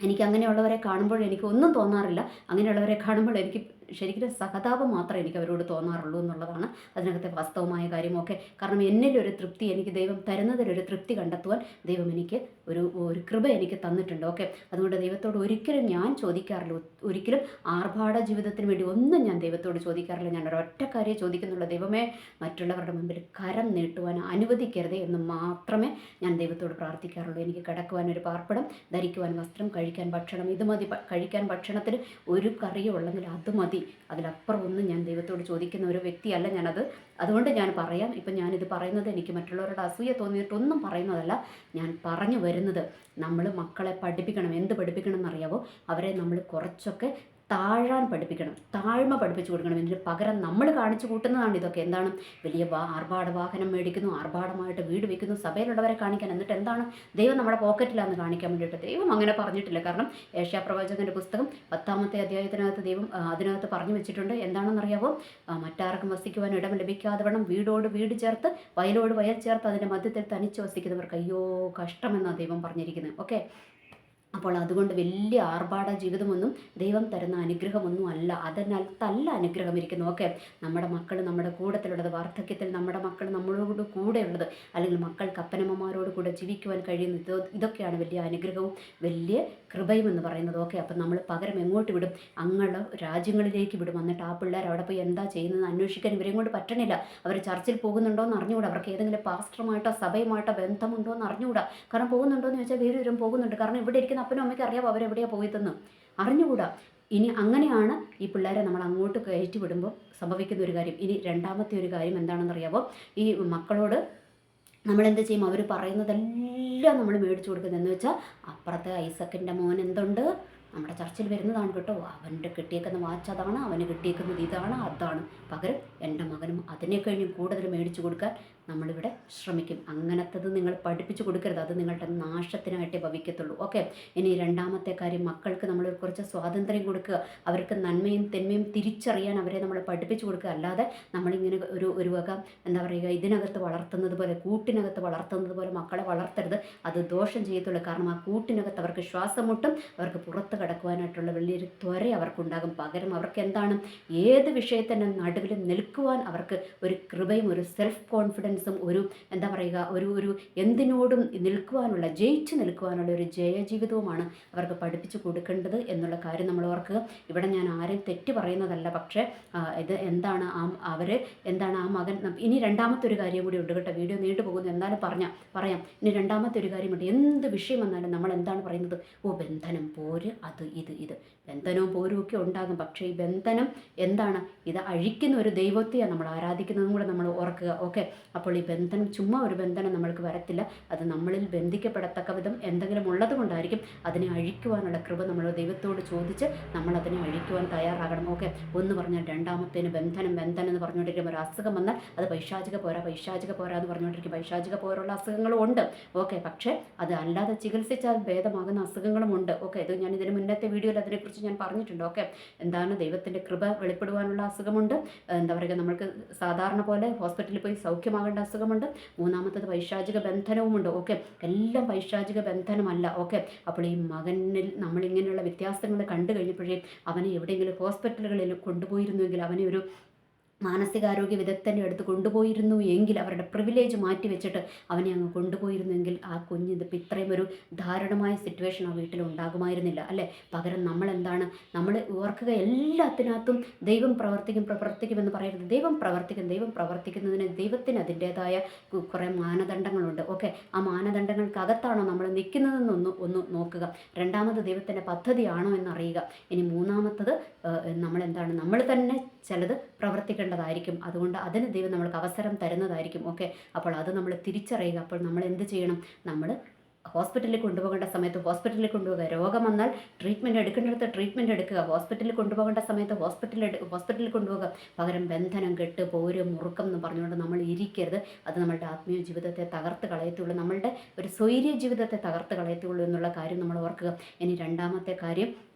Speaker 1: എനിക്ക് അങ്ങനെയുള്ളവരെ കാണുമ്പോൾ എനിക്ക് ഒന്നും തോന്നാറില്ല. അങ്ങനെയുള്ളവരെ കാണുമ്പോൾ എനിക്ക് ശരിക്കും സഹതാപം മാത്രമേ എനിക്ക് അവരോട് തോന്നാറുള്ളൂ എന്നുള്ളതാണ് അതിനകത്തെ വാസ്തവമായ കാര്യമൊക്കെ. കാരണം എന്നിലൊരു തൃപ്തി എനിക്ക് ദൈവം തരുന്നതിലൊരു തൃപ്തി കണ്ടെത്തുവാൻ ദൈവം എനിക്ക് ഒരു ഒരു കൃപ എനിക്ക് തന്നിട്ടുണ്ട്. ഓക്കെ. അതുകൊണ്ട് ദൈവത്തോട് ഒരിക്കലും ഞാൻ ചോദിക്കാറില്ല. ഒരിക്കലും ആർഭാട ജീവിതത്തിന് വേണ്ടി ഒന്നും ഞാൻ ദൈവത്തോട് ചോദിക്കാറില്ല. ഞാൻ ഒരൊറ്റ കാര്യം ചോദിക്കുന്നുള്ള. ദൈവമേ മറ്റുള്ളവരുടെ മുമ്പിൽ കരം നീട്ടുവാൻ അനുവദിക്കരുതേ എന്ന് മാത്രമേ ഞാൻ ദൈവത്തോട് പ്രാർത്ഥിക്കാറുള്ളൂ. എനിക്ക് കിടക്കുവാൻ ഒരു പാർപ്പിടം ധരിക്കുവാൻ വസ്ത്രം കഴിക്കാൻ ഭക്ഷണം ഇത് മതി. കഴിക്കാൻ ഭക്ഷണത്തിന് ഒരു കറിയോ ഉള്ളെങ്കിൽ അത് മതി. അതിലപ്പുറം ഒന്നും ഞാൻ ദൈവത്തോട് ചോദിക്കുന്ന ഒരു വ്യക്തിയല്ല ഞാനത്. അതുകൊണ്ട് ഞാൻ പറയാം ഇപ്പം ഞാനിത് പറയുന്നത് എനിക്ക് മറ്റുള്ളവരുടെ അസൂയ തോന്നിയിട്ടൊന്നും പറയുന്നതല്ല. ഞാൻ പറഞ്ഞു വരുന്നത് നമ്മൾ മക്കളെ പഠിപ്പിക്കണം എന്ത് പഠിപ്പിക്കണം എന്നറിയാവോ? അവരെ നമ്മൾ കുറച്ചൊക്കെ താഴാൻ പഠിപ്പിക്കണം താഴ്മ പഠിപ്പിച്ചു കൊടുക്കണം. ഇതിന് പകരം നമ്മൾ കാണിച്ചു കൂട്ടുന്നതാണ് ഇതൊക്കെ. എന്താണ്? വലിയ ആർഭാട വാഹനം മേടിക്കുന്നു ആർഭാടമായിട്ട് വീട് വെക്കുന്നു സഭയിലുള്ളവരെ കാണിക്കാൻ. എന്നിട്ട് എന്താണ്? ദൈവം നമ്മുടെ പോക്കറ്റിലാണെന്ന് കാണിക്കാൻ വേണ്ടിയിട്ട് ദൈവം അങ്ങനെ പറഞ്ഞിട്ടില്ല. കാരണം ഏഷ്യാപ്രവാചകന്റെ പുസ്തകം പത്താമത്തെ അധ്യായത്തിനകത്ത് ദൈവം അതിനകത്ത് പറഞ്ഞു വെച്ചിട്ടുണ്ട്. എന്താണെന്നറിയാവോ? മറ്റാർക്കും വസിക്കുവാൻ ഇടം ലഭിക്കാതെ വേണം വീടോട് വീട് ചേർത്ത് വയലോട് വയൽ ചേർത്ത് അതിന്റെ മധ്യത്തിൽ തനിച്ച് വസിക്കുന്നവർക്ക് അയ്യോ കഷ്ടമെന്നാണ് ദൈവം പറഞ്ഞിരിക്കുന്നത്. ഓക്കെ? അപ്പോൾ അതുകൊണ്ട് വലിയ ആർഭാട ജീവിതമൊന്നും ദൈവം തരുന്ന അനുഗ്രഹമൊന്നും അല്ല. അതിനകത്തല്ല അനുഗ്രഹം ഇരിക്കുന്നു. ഓക്കെ നമ്മുടെ മക്കൾ നമ്മുടെ കൂടത്തിലുള്ളത് വാർദ്ധക്യത്തിൽ നമ്മുടെ മക്കൾ നമ്മളോട് കൂടെയുള്ളത് അല്ലെങ്കിൽ മക്കൾക്ക് അപ്പനമ്മമാരോട് കൂടെ ജീവിക്കുവാൻ കഴിയുന്നത് ഇതൊക്കെയാണ് വലിയ അനുഗ്രഹവും. വലിയ കൃപയും എന്ന് പറയുന്നത് ഓക്കെ അപ്പം നമ്മൾ പകരം എങ്ങോട്ട് വിടും? അങ്ങുള്ള രാജ്യങ്ങളിലേക്ക് വിടും. എന്നിട്ട് ആ പിള്ളേർ അവിടെ പോയി എന്താ ചെയ്യുന്നത് അന്വേഷിക്കാൻ ഇവരെയും കൊണ്ട് പറ്റണില്ല. അവർ ചർച്ചിൽ പോകുന്നുണ്ടോ എന്ന് അറിഞ്ഞുകൂടാ. അവർക്ക് ഏതെങ്കിലും പാസ്റ്ററുമായിട്ടോ സഭയുമായിട്ടോ ബന്ധമുണ്ടോ എന്ന് അറിഞ്ഞുകൂടാ. കാരണം പോകുന്നുണ്ടോ എന്ന് ചോദിച്ചാൽ വേറെ പോകുന്നുണ്ട്. കാരണം ഇവിടെ ഇരിക്കുന്ന അപ്പനും അമ്മയ്ക്ക് അറിയാം അവരെവിടെയാണ് പോയതെന്ന്. അറിഞ്ഞുകൂടാ. ഇനി അങ്ങനെയാണ് ഈ പിള്ളേരെ നമ്മൾ അങ്ങോട്ട് കയറ്റി വിടുമ്പോൾ സംഭവിക്കുന്ന ഒരു കാര്യം. ഇനി രണ്ടാമത്തെ ഒരു കാര്യം എന്താണെന്ന് അറിയാമോ ഈ മക്കളോട് നമ്മൾ എന്ത് ചെയ്യും? അവർ പറയുന്നതെല്ലാം നമ്മൾ മേടിച്ചു കൊടുക്കുന്നത് എന്ന് വെച്ചാൽ അപ്പുറത്തെ ഐസക്കിന്റെ മോൻ എന്തുണ്ട്? നമ്മുടെ ചർച്ചിൽ വരുന്നതാണ് കേട്ടോ. അവന്റെ കിട്ടിയേക്കുന്ന വാച്ച് അതാണ് അവന് കിട്ടിയേക്കുന്നത് ഇതാണ് അതാണ്. പകരം എന്റെ മകനും അതിനെ കഴിഞ്ഞും കൂടുതൽ മേടിച്ചു കൊടുക്കാൻ നമ്മളിവിടെ ശ്രമിക്കും. അങ്ങനത്തത് നിങ്ങൾ പഠിപ്പിച്ചു കൊടുക്കരുത്. അത് നിങ്ങളുടെ നാശത്തിനായിട്ടേ ഭവിക്കത്തുള്ളൂ. ഓക്കെ? ഇനി രണ്ടാമത്തെ കാര്യം മക്കൾക്ക് നമ്മൾ കുറച്ച് സ്വാതന്ത്ര്യം കൊടുക്കുക. അവർക്ക് നന്മയും തിന്മയും തിരിച്ചറിയാൻ അവരെ നമ്മൾ പഠിപ്പിച്ചു കൊടുക്കുക. അല്ലാതെ നമ്മളിങ്ങനെ ഒരു ഒരു വക എന്താ പറയുക ഇതിനകത്ത് വളർത്തുന്നത് പോലെ കൂട്ടിനകത്ത് വളർത്തുന്നത് പോലെ മക്കളെ വളർത്തരുത്. അത് ദോഷം ചെയ്യത്തുള്ളൂ. കാരണം ആ കൂട്ടിനകത്ത് അവർക്ക് ശ്വാസം മുട്ടും അവർക്ക് പുറത്ത് കടക്കുവാനായിട്ടുള്ള വലിയൊരു ത്വര അവർക്കുണ്ടാകും. പകരം അവർക്ക് എന്താണ്? ഏത് വിഷയത്തിന്റെ നടുവിലും നിൽക്കുവാൻ അവർക്ക് ഒരു കൃപയും ഒരു സെൽഫ് കോൺഫിഡൻസ് കോൺഫിഡൻസും ഒരു എന്താ പറയുക ഒരു ഒരു എന്തിനോടും നിൽക്കുവാനുള്ള ജയിച്ചു നിൽക്കുവാനുള്ള ഒരു ജയജീവിതവുമാണ് അവർക്ക് പഠിപ്പിച്ചു കൊടുക്കേണ്ടത് എന്നുള്ള കാര്യം നമ്മൾ ഓർക്കുക. ഇവിടെ ഞാൻ ആരും തെറ്റ് പറയുന്നതല്ല. പക്ഷേ ഇത് എന്താണ് ആ അവർ എന്താണ് ആ മകൻ ഇനി രണ്ടാമത്തെ ഒരു കാര്യം കൂടി ഉണ്ട് കേട്ടോ. വീഡിയോ നീണ്ടു പോകുന്നു. എന്നാലും പറഞ്ഞാൽ പറയാം. ഇനി രണ്ടാമത്തെ ഒരു കാര്യമുണ്ട്. എന്ത് വിഷയം വന്നാലും നമ്മൾ എന്താണ് പറയുന്നത്? ഓ ബന്ധനം പോര് അത് ഇത് ഇത്. ബന്ധനവും പോരും ഒക്കെ ഉണ്ടാകും. പക്ഷേ ഈ ബന്ധനം എന്താണ്? ഇത് അഴിക്കുന്ന ഒരു ദൈവത്തെയാണ് നമ്മൾ ആരാധിക്കുന്നതും കൂടെ നമ്മൾ ഓർക്കുക. ഓക്കെ? അപ്പോൾ ഈ ബന്ധനം ചുമ്മാ ഒരു ബന്ധനം നമ്മൾക്ക് വരത്തില്ല. അത് നമ്മളിൽ ബന്ധിക്കപ്പെടത്തക്ക വിധം എന്തെങ്കിലും ഉള്ളത് കൊണ്ടായിരിക്കും അതിനെ അഴിക്കുവാനുള്ള കൃപ നമ്മൾ ദൈവത്തോട് ചോദിച്ച് നമ്മൾ അതിനെ അഴിക്കുവാൻ തയ്യാറാകണം. ഓക്കെ ഒന്ന് പറഞ്ഞാൽ രണ്ടാമത്തേന് ബന്ധനം ബന്ധനം എന്ന് പറഞ്ഞുകൊണ്ടിരിക്കുമ്പോൾ ഒരു അസുഖം വന്നാൽ അത് പൈശാചിക പോരാ പൈശാചിക പോരാ എന്ന് പറഞ്ഞുകൊണ്ടിരിക്കും. പൈശാചിക പോരുള്ള അസുഖങ്ങളും ഉണ്ട്. ഓക്കെ പക്ഷേ അത് അല്ലാതെ ചികിത്സിച്ചാൽ ഭേദമാകുന്ന അസുഖങ്ങളും ഉണ്ട്. ഓക്കെ ഇത് ഞാൻ ഇതിന് മുന്നത്തെ വീഡിയോയിൽ അതിനെക്കുറിച്ച് ഞാൻ പറഞ്ഞിട്ടുണ്ട്. ഓക്കെ എന്താണ് ദൈവത്തിന്റെ കൃപ വെളിപ്പെടുവാനുള്ള അസുഖമുണ്ട്? എന്താ പറയുക നമ്മൾക്ക് സാധാരണ പോലെ ഹോസ്പിറ്റലിൽ പോയി സൗഖ്യമാകേണ്ട അസുഖമുണ്ട്. മൂന്നാമത്തത് പൈശാചിക ബന്ധനവുമുണ്ട്. ഓക്കെ. എല്ലാം പൈശാചിക ബന്ധനമല്ല. ഓക്കെ. അപ്പോൾ ഈ മകനിൽ നമ്മളിങ്ങനെയുള്ള വ്യത്യാസങ്ങൾ കണ്ടു കഴിഞ്ഞപ്പോഴേ അവനെ എവിടെയെങ്കിലും ഹോസ്പിറ്റലുകളിൽ കൊണ്ടുപോയിരുന്നുവെങ്കിൽ അവനെ ഒരു മാനസികാരോഗ്യ വിദഗ്ധന്റെ അടുത്ത് കൊണ്ടുപോയിരുന്നു. എങ്കിൽ അവരുടെ പ്രിവിലേജ് മാറ്റി വെച്ചിട്ട് അവനെ അങ്ങ് കൊണ്ടുപോയിരുന്നെങ്കിൽ ആ കുഞ്ഞിതിപ്പോൾ ഇത്രയും ഒരു ധാരണമായ സിറ്റുവേഷൻ ആ വീട്ടിൽ ഉണ്ടാകുമായിരുന്നില്ല. അല്ലേ? പകരം നമ്മൾ എന്താണ് നമ്മൾ ഓർക്കുക എല്ലാത്തിനകത്തും ദൈവം പ്രവർത്തിക്കും പ്രവർത്തിക്കുമെന്ന് പറയരുത്. ദൈവം പ്രവർത്തിക്കും ദൈവം പ്രവർത്തിക്കുന്നതിന് ദൈവത്തിന് അതിന്റേതായ കുറേ മാനദണ്ഡങ്ങളുണ്ട്. ഓക്കെ? ആ മാനദണ്ഡങ്ങൾക്കകത്താണോ നമ്മൾ നിൽക്കുന്നതെന്നൊന്ന് ഒന്ന് നോക്കുക. രണ്ടാമത് ദൈവത്തിന്റെ പദ്ധതിയാണോ എന്നറിയുക. ഇനി മൂന്നാമത്തത് നമ്മളെന്താണ്? നമ്മൾ തന്നെ ചിലത് പ്രവർത്തിക്കേണ്ടതായിരിക്കും. അതുകൊണ്ട് അതിന് ദൈവം നമ്മൾക്ക് അവസരം തരുന്നതായിരിക്കും. ഓക്കെ? അപ്പോൾ അത് നമ്മൾ തിരിച്ചറിയുക. അപ്പോൾ നമ്മൾ എന്ത് ചെയ്യണം? നമ്മൾ ഹോസ്പിറ്റലിൽ കൊണ്ടുപോകേണ്ട സമയത്ത് ഹോസ്പിറ്റലിൽ കൊണ്ടുപോകുക രോഗം വന്നാൽ ട്രീറ്റ്മെന്റ് എടുക്കേണ്ടടുത്ത് ട്രീറ്റ്മെന്റ് എടുക്കുക. ഹോസ്പിറ്റലിൽ കൊണ്ടുപോകേണ്ട സമയത്ത് ഹോസ്പിറ്റലിൽ ഹോസ്പിറ്റലിൽ കൊണ്ടുപോകുക പകരം ബന്ധനം കെട്ട് പോര് മുറുക്കം എന്ന് പറഞ്ഞുകൊണ്ട് നമ്മൾ ഇരിക്കരുത്. അത് നമ്മളുടെ ആത്മീയ ജീവിതത്തെ തകർത്ത് കളയത്തുള്ളൂ. നമ്മളുടെ ഒരു സ്വൈര്യ ജീവിതത്തെ തകർത്ത് കളയത്തുള്ളൂ എന്നുള്ള കാര്യം നമ്മൾ ഓർക്കുക. ഇനി രണ്ടാമത്തെ കാര്യം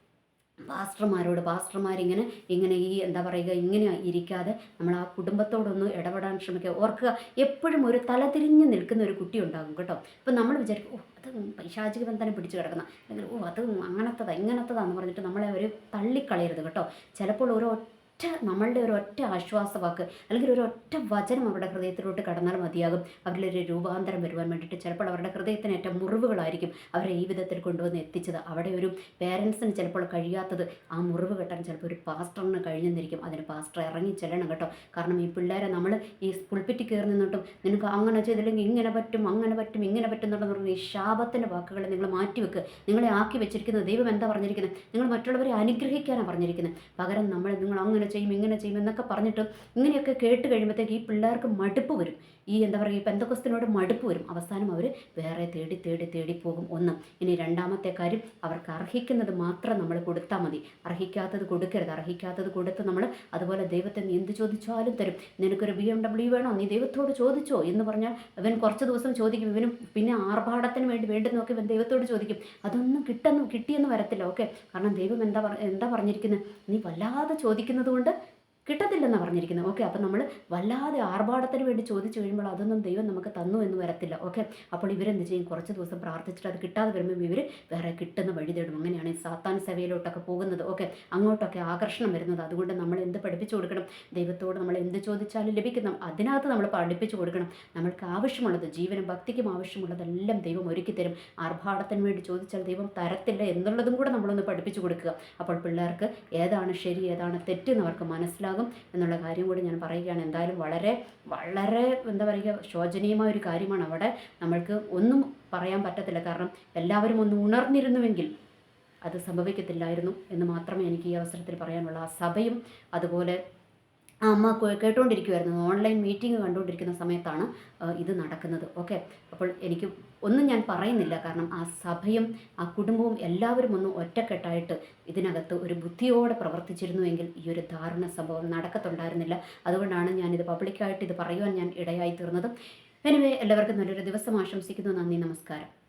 Speaker 1: പാസ്റ്റർമാരോട് പാസ്റ്റർമാരിങ്ങനെ ഇങ്ങനെ ഈ എന്താ പറയുക ഇങ്ങനെ ഇരിക്കാതെ നമ്മൾ ആ കുടുംബത്തോടൊന്ന് ഇടപെടാൻ ശ്രമിക്കുക. ഓർക്കുക എപ്പോഴും ഒരു തലതിരിഞ്ഞ് നിൽക്കുന്ന ഒരു കുട്ടി ഉണ്ടാകും കേട്ടോ. ഇപ്പം നമ്മൾ വിചാരിക്കും ഓ അത് പൈശാചിക ബന്ധനം പിടിച്ചു കിടക്കുന്ന അല്ലെങ്കിൽ ഓ അത് അങ്ങനത്തതാ ഇങ്ങനത്തതാന്ന് പറഞ്ഞിട്ട് നമ്മളെ അവർ തള്ളിക്കളയരുത് കേട്ടോ. ചിലപ്പോൾ ഓരോ ഒറ്റ നമ്മളുടെ ഒരു ഒറ്റ ആശ്വാസവാക്ക് അല്ലെങ്കിൽ ഒരു ഒറ്റ വചനം അവരുടെ ഹൃദയത്തിലോട്ട് കടന്നാൽ മതിയാകും. അവരിലൊരു രൂപാന്തരം വരുവാൻ വേണ്ടിയിട്ട് ചിലപ്പോൾ അവരുടെ ഹൃദയത്തിന് ഏറ്റവും മുറിവുകളായിരിക്കും അവരെ ഈ വിധത്തിൽ കൊണ്ടുവന്ന് എത്തിച്ചത്. അവിടെ ഒരു പേരൻസിന് ചിലപ്പോൾ കഴിയാത്തത് ആ മുറിവ് കെട്ടാൻ ചിലപ്പോൾ ഒരു പാസ്റ്ററിന് കഴിഞ്ഞെന്നിരിക്കും. അതിന് പാസ്റ്റർ ഇറങ്ങി ചെല്ലണം കേട്ടോ. കാരണം ഈ പിള്ളേരെ നമ്മൾ ഈ പുൽപ്പിറ്റി കയറി നിന്നിട്ടും നിനക്ക് അങ്ങനെ ചെയ്തില്ലെങ്കിൽ ഇങ്ങനെ പറ്റും അങ്ങനെ പറ്റും ഇങ്ങനെ പറ്റും എന്നുണ്ടെന്ന് പറഞ്ഞാൽ ഈ ശാപത്തിന്റെ വാക്കുകൾ നിങ്ങൾ മാറ്റിവെക്കുക നിങ്ങളെ ആക്കി വെച്ചിരിക്കുന്നത് ദൈവം എന്താ പറഞ്ഞിരിക്കുന്നത്? നിങ്ങൾ മറ്റുള്ളവരെ അനുഗ്രഹിക്കാനാണ് പറഞ്ഞിരിക്കുന്നത്. പകരം നമ്മൾ നിങ്ങൾ അങ്ങനെ ചെയ്യും ഇങ്ങനെ ചെയ്യും എന്നൊക്കെ പറഞ്ഞിട്ട് ഇങ്ങനെയൊക്കെ കേട്ട് കഴിയുമ്പോഴത്തേക്ക് ഈ പിള്ളേർക്ക് മടുപ്പ് വരും. ഈ എന്താ പറയുക ഈ പെന്തക്കൊസ്തിനോട് മടുപ്പ് വരും. അവസാനം അവർ വേറെ തേടി തേടി തേടി പോകും. ഒന്ന് ഇനി രണ്ടാമത്തെ കാര്യം അവർക്ക് അർഹിക്കുന്നത് മാത്രം നമ്മൾ കൊടുത്താൽ മതി. അർഹിക്കാത്തത് കൊടുക്കരുത്. അർഹിക്കാത്തത് കൊടുത്ത് നമ്മൾ അതുപോലെ ദൈവത്തെ നീ എന്ത് ചോദിച്ചാലും തരും. നിനക്കൊരു ബി എം ഡബ്ല്യു വേണോ? നീ ദൈവത്തോട് ചോദിച്ചോ എന്ന് പറഞ്ഞാൽ ഇവൻ കുറച്ച് ദിവസം ചോദിക്കും. ഇവനും പിന്നെ ആർഭാടത്തിന് വേണ്ടി വേണ്ടുന്നൊക്കെ ഇവൻ ദൈവത്തോട് ചോദിക്കും. അതൊന്നും കിട്ടുന്നു കിട്ടിയെന്ന് വരത്തില്ല. ഓക്കെ? കാരണം ദൈവം എന്താ എന്താ പറഞ്ഞിരിക്കുന്നത് നീ വല്ലാതെ ചോദിക്കുന്നത് കൊണ്ട് കിട്ടത്തില്ലെന്നാണ് പറഞ്ഞിരിക്കുന്നത്. ഓക്കെ അപ്പം നമ്മൾ വല്ലാതെ ആർഭാടത്തിന് വേണ്ടി ചോദിച്ചു കഴിയുമ്പോൾ അതൊന്നും ദൈവം നമുക്ക് തന്നു എന്ന് വരത്തില്ല. ഓക്കെ അപ്പോൾ ഇവരെന്ത് ചെയ്യും? കുറച്ച് ദിവസം പ്രാർത്ഥിച്ചിട്ട് അത് കിട്ടാതെ വരുമ്പോൾ ഇവർ വേറെ കിട്ടുന്ന വഴി തേടും. അങ്ങനെയാണ് ഈ സാത്താൻ സഭയിലോട്ടൊക്കെ പോകുന്നത്. ഓക്കെ അങ്ങോട്ടൊക്കെ ആകർഷണം വരുന്നത്. അതുകൊണ്ട് നമ്മൾ എന്ത് പഠിപ്പിച്ചു കൊടുക്കണം? ദൈവത്തോട് നമ്മൾ എന്ത് ചോദിച്ചാലും ലഭിക്കുന്ന. അതിനകത്ത് നമ്മൾ പഠിപ്പിച്ചു കൊടുക്കണം. നമ്മൾക്ക് ആവശ്യമുള്ളത് ജീവനും ഭക്തിക്കും ആവശ്യമുള്ളതെല്ലാം ദൈവം ഒരുക്കി തരും. ആർഭാടത്തിന് വേണ്ടി ചോദിച്ചാൽ ദൈവം തരത്തില്ല എന്നുള്ളതും കൂടെ നമ്മളൊന്ന് പഠിപ്പിച്ചു കൊടുക്കുക. അപ്പോൾ പിള്ളേർക്ക് ഏതാണ് ശരി ഏതാണ് തെറ്റ് എന്നവർക്ക് മനസ്സിലാകും. ഉണ്ടാകും എന്നുള്ള കാര്യം കൂടി ഞാൻ പറയുകയാണ്. എന്തായാലും വളരെ വളരെ എന്താ പറയുക ശോചനീയമായ ഒരു കാര്യമാണ് അവിടെ. നമ്മൾക്ക് ഒന്നും പറയാൻ പറ്റത്തില്ല. കാരണം എല്ലാവരും ഒന്ന് ഉണർന്നിരുന്നുവെങ്കിൽ അത് സംഭവിക്കത്തില്ലായിരുന്നു എന്ന് മാത്രമേ എനിക്ക് ഈ അവസരത്തിൽ പറയാനുള്ള ആ സഭയും അതുപോലെ അമ്മ കേട്ടുകൊണ്ടിരിക്കുമായിരുന്നു ഓൺലൈൻ മീറ്റിംഗ് കണ്ടുകൊണ്ടിരിക്കുന്ന സമയത്താണ് ഇത് നടക്കുന്നത്. ഓക്കെ. അപ്പോൾ എനിക്ക് ഒന്നും ഞാൻ പറയുന്നില്ല. കാരണം ആ സഭയും ആ കുടുംബവും എല്ലാവരും ഒന്ന് ഒറ്റക്കെട്ടായിട്ട് ഇതിനകത്ത് ഒരു ബുദ്ധിയോടെ പ്രവർത്തിച്ചിരുന്നുവെങ്കിൽ ഈ ഒരു ധാരണ സംഭവം നടക്കത്തുണ്ടായിരുന്നില്ല. അതുകൊണ്ടാണ് ഞാൻ ഞാനിത് പബ്ലിക്കായിട്ട് ഇത് പറയുവാൻ ഞാൻ ഇടയായി തീർന്നതും. എനിവേ എല്ലാവർക്കും നല്ലൊരു ദിവസം ആശംസിക്കുന്നു. നന്ദി നമസ്കാരം.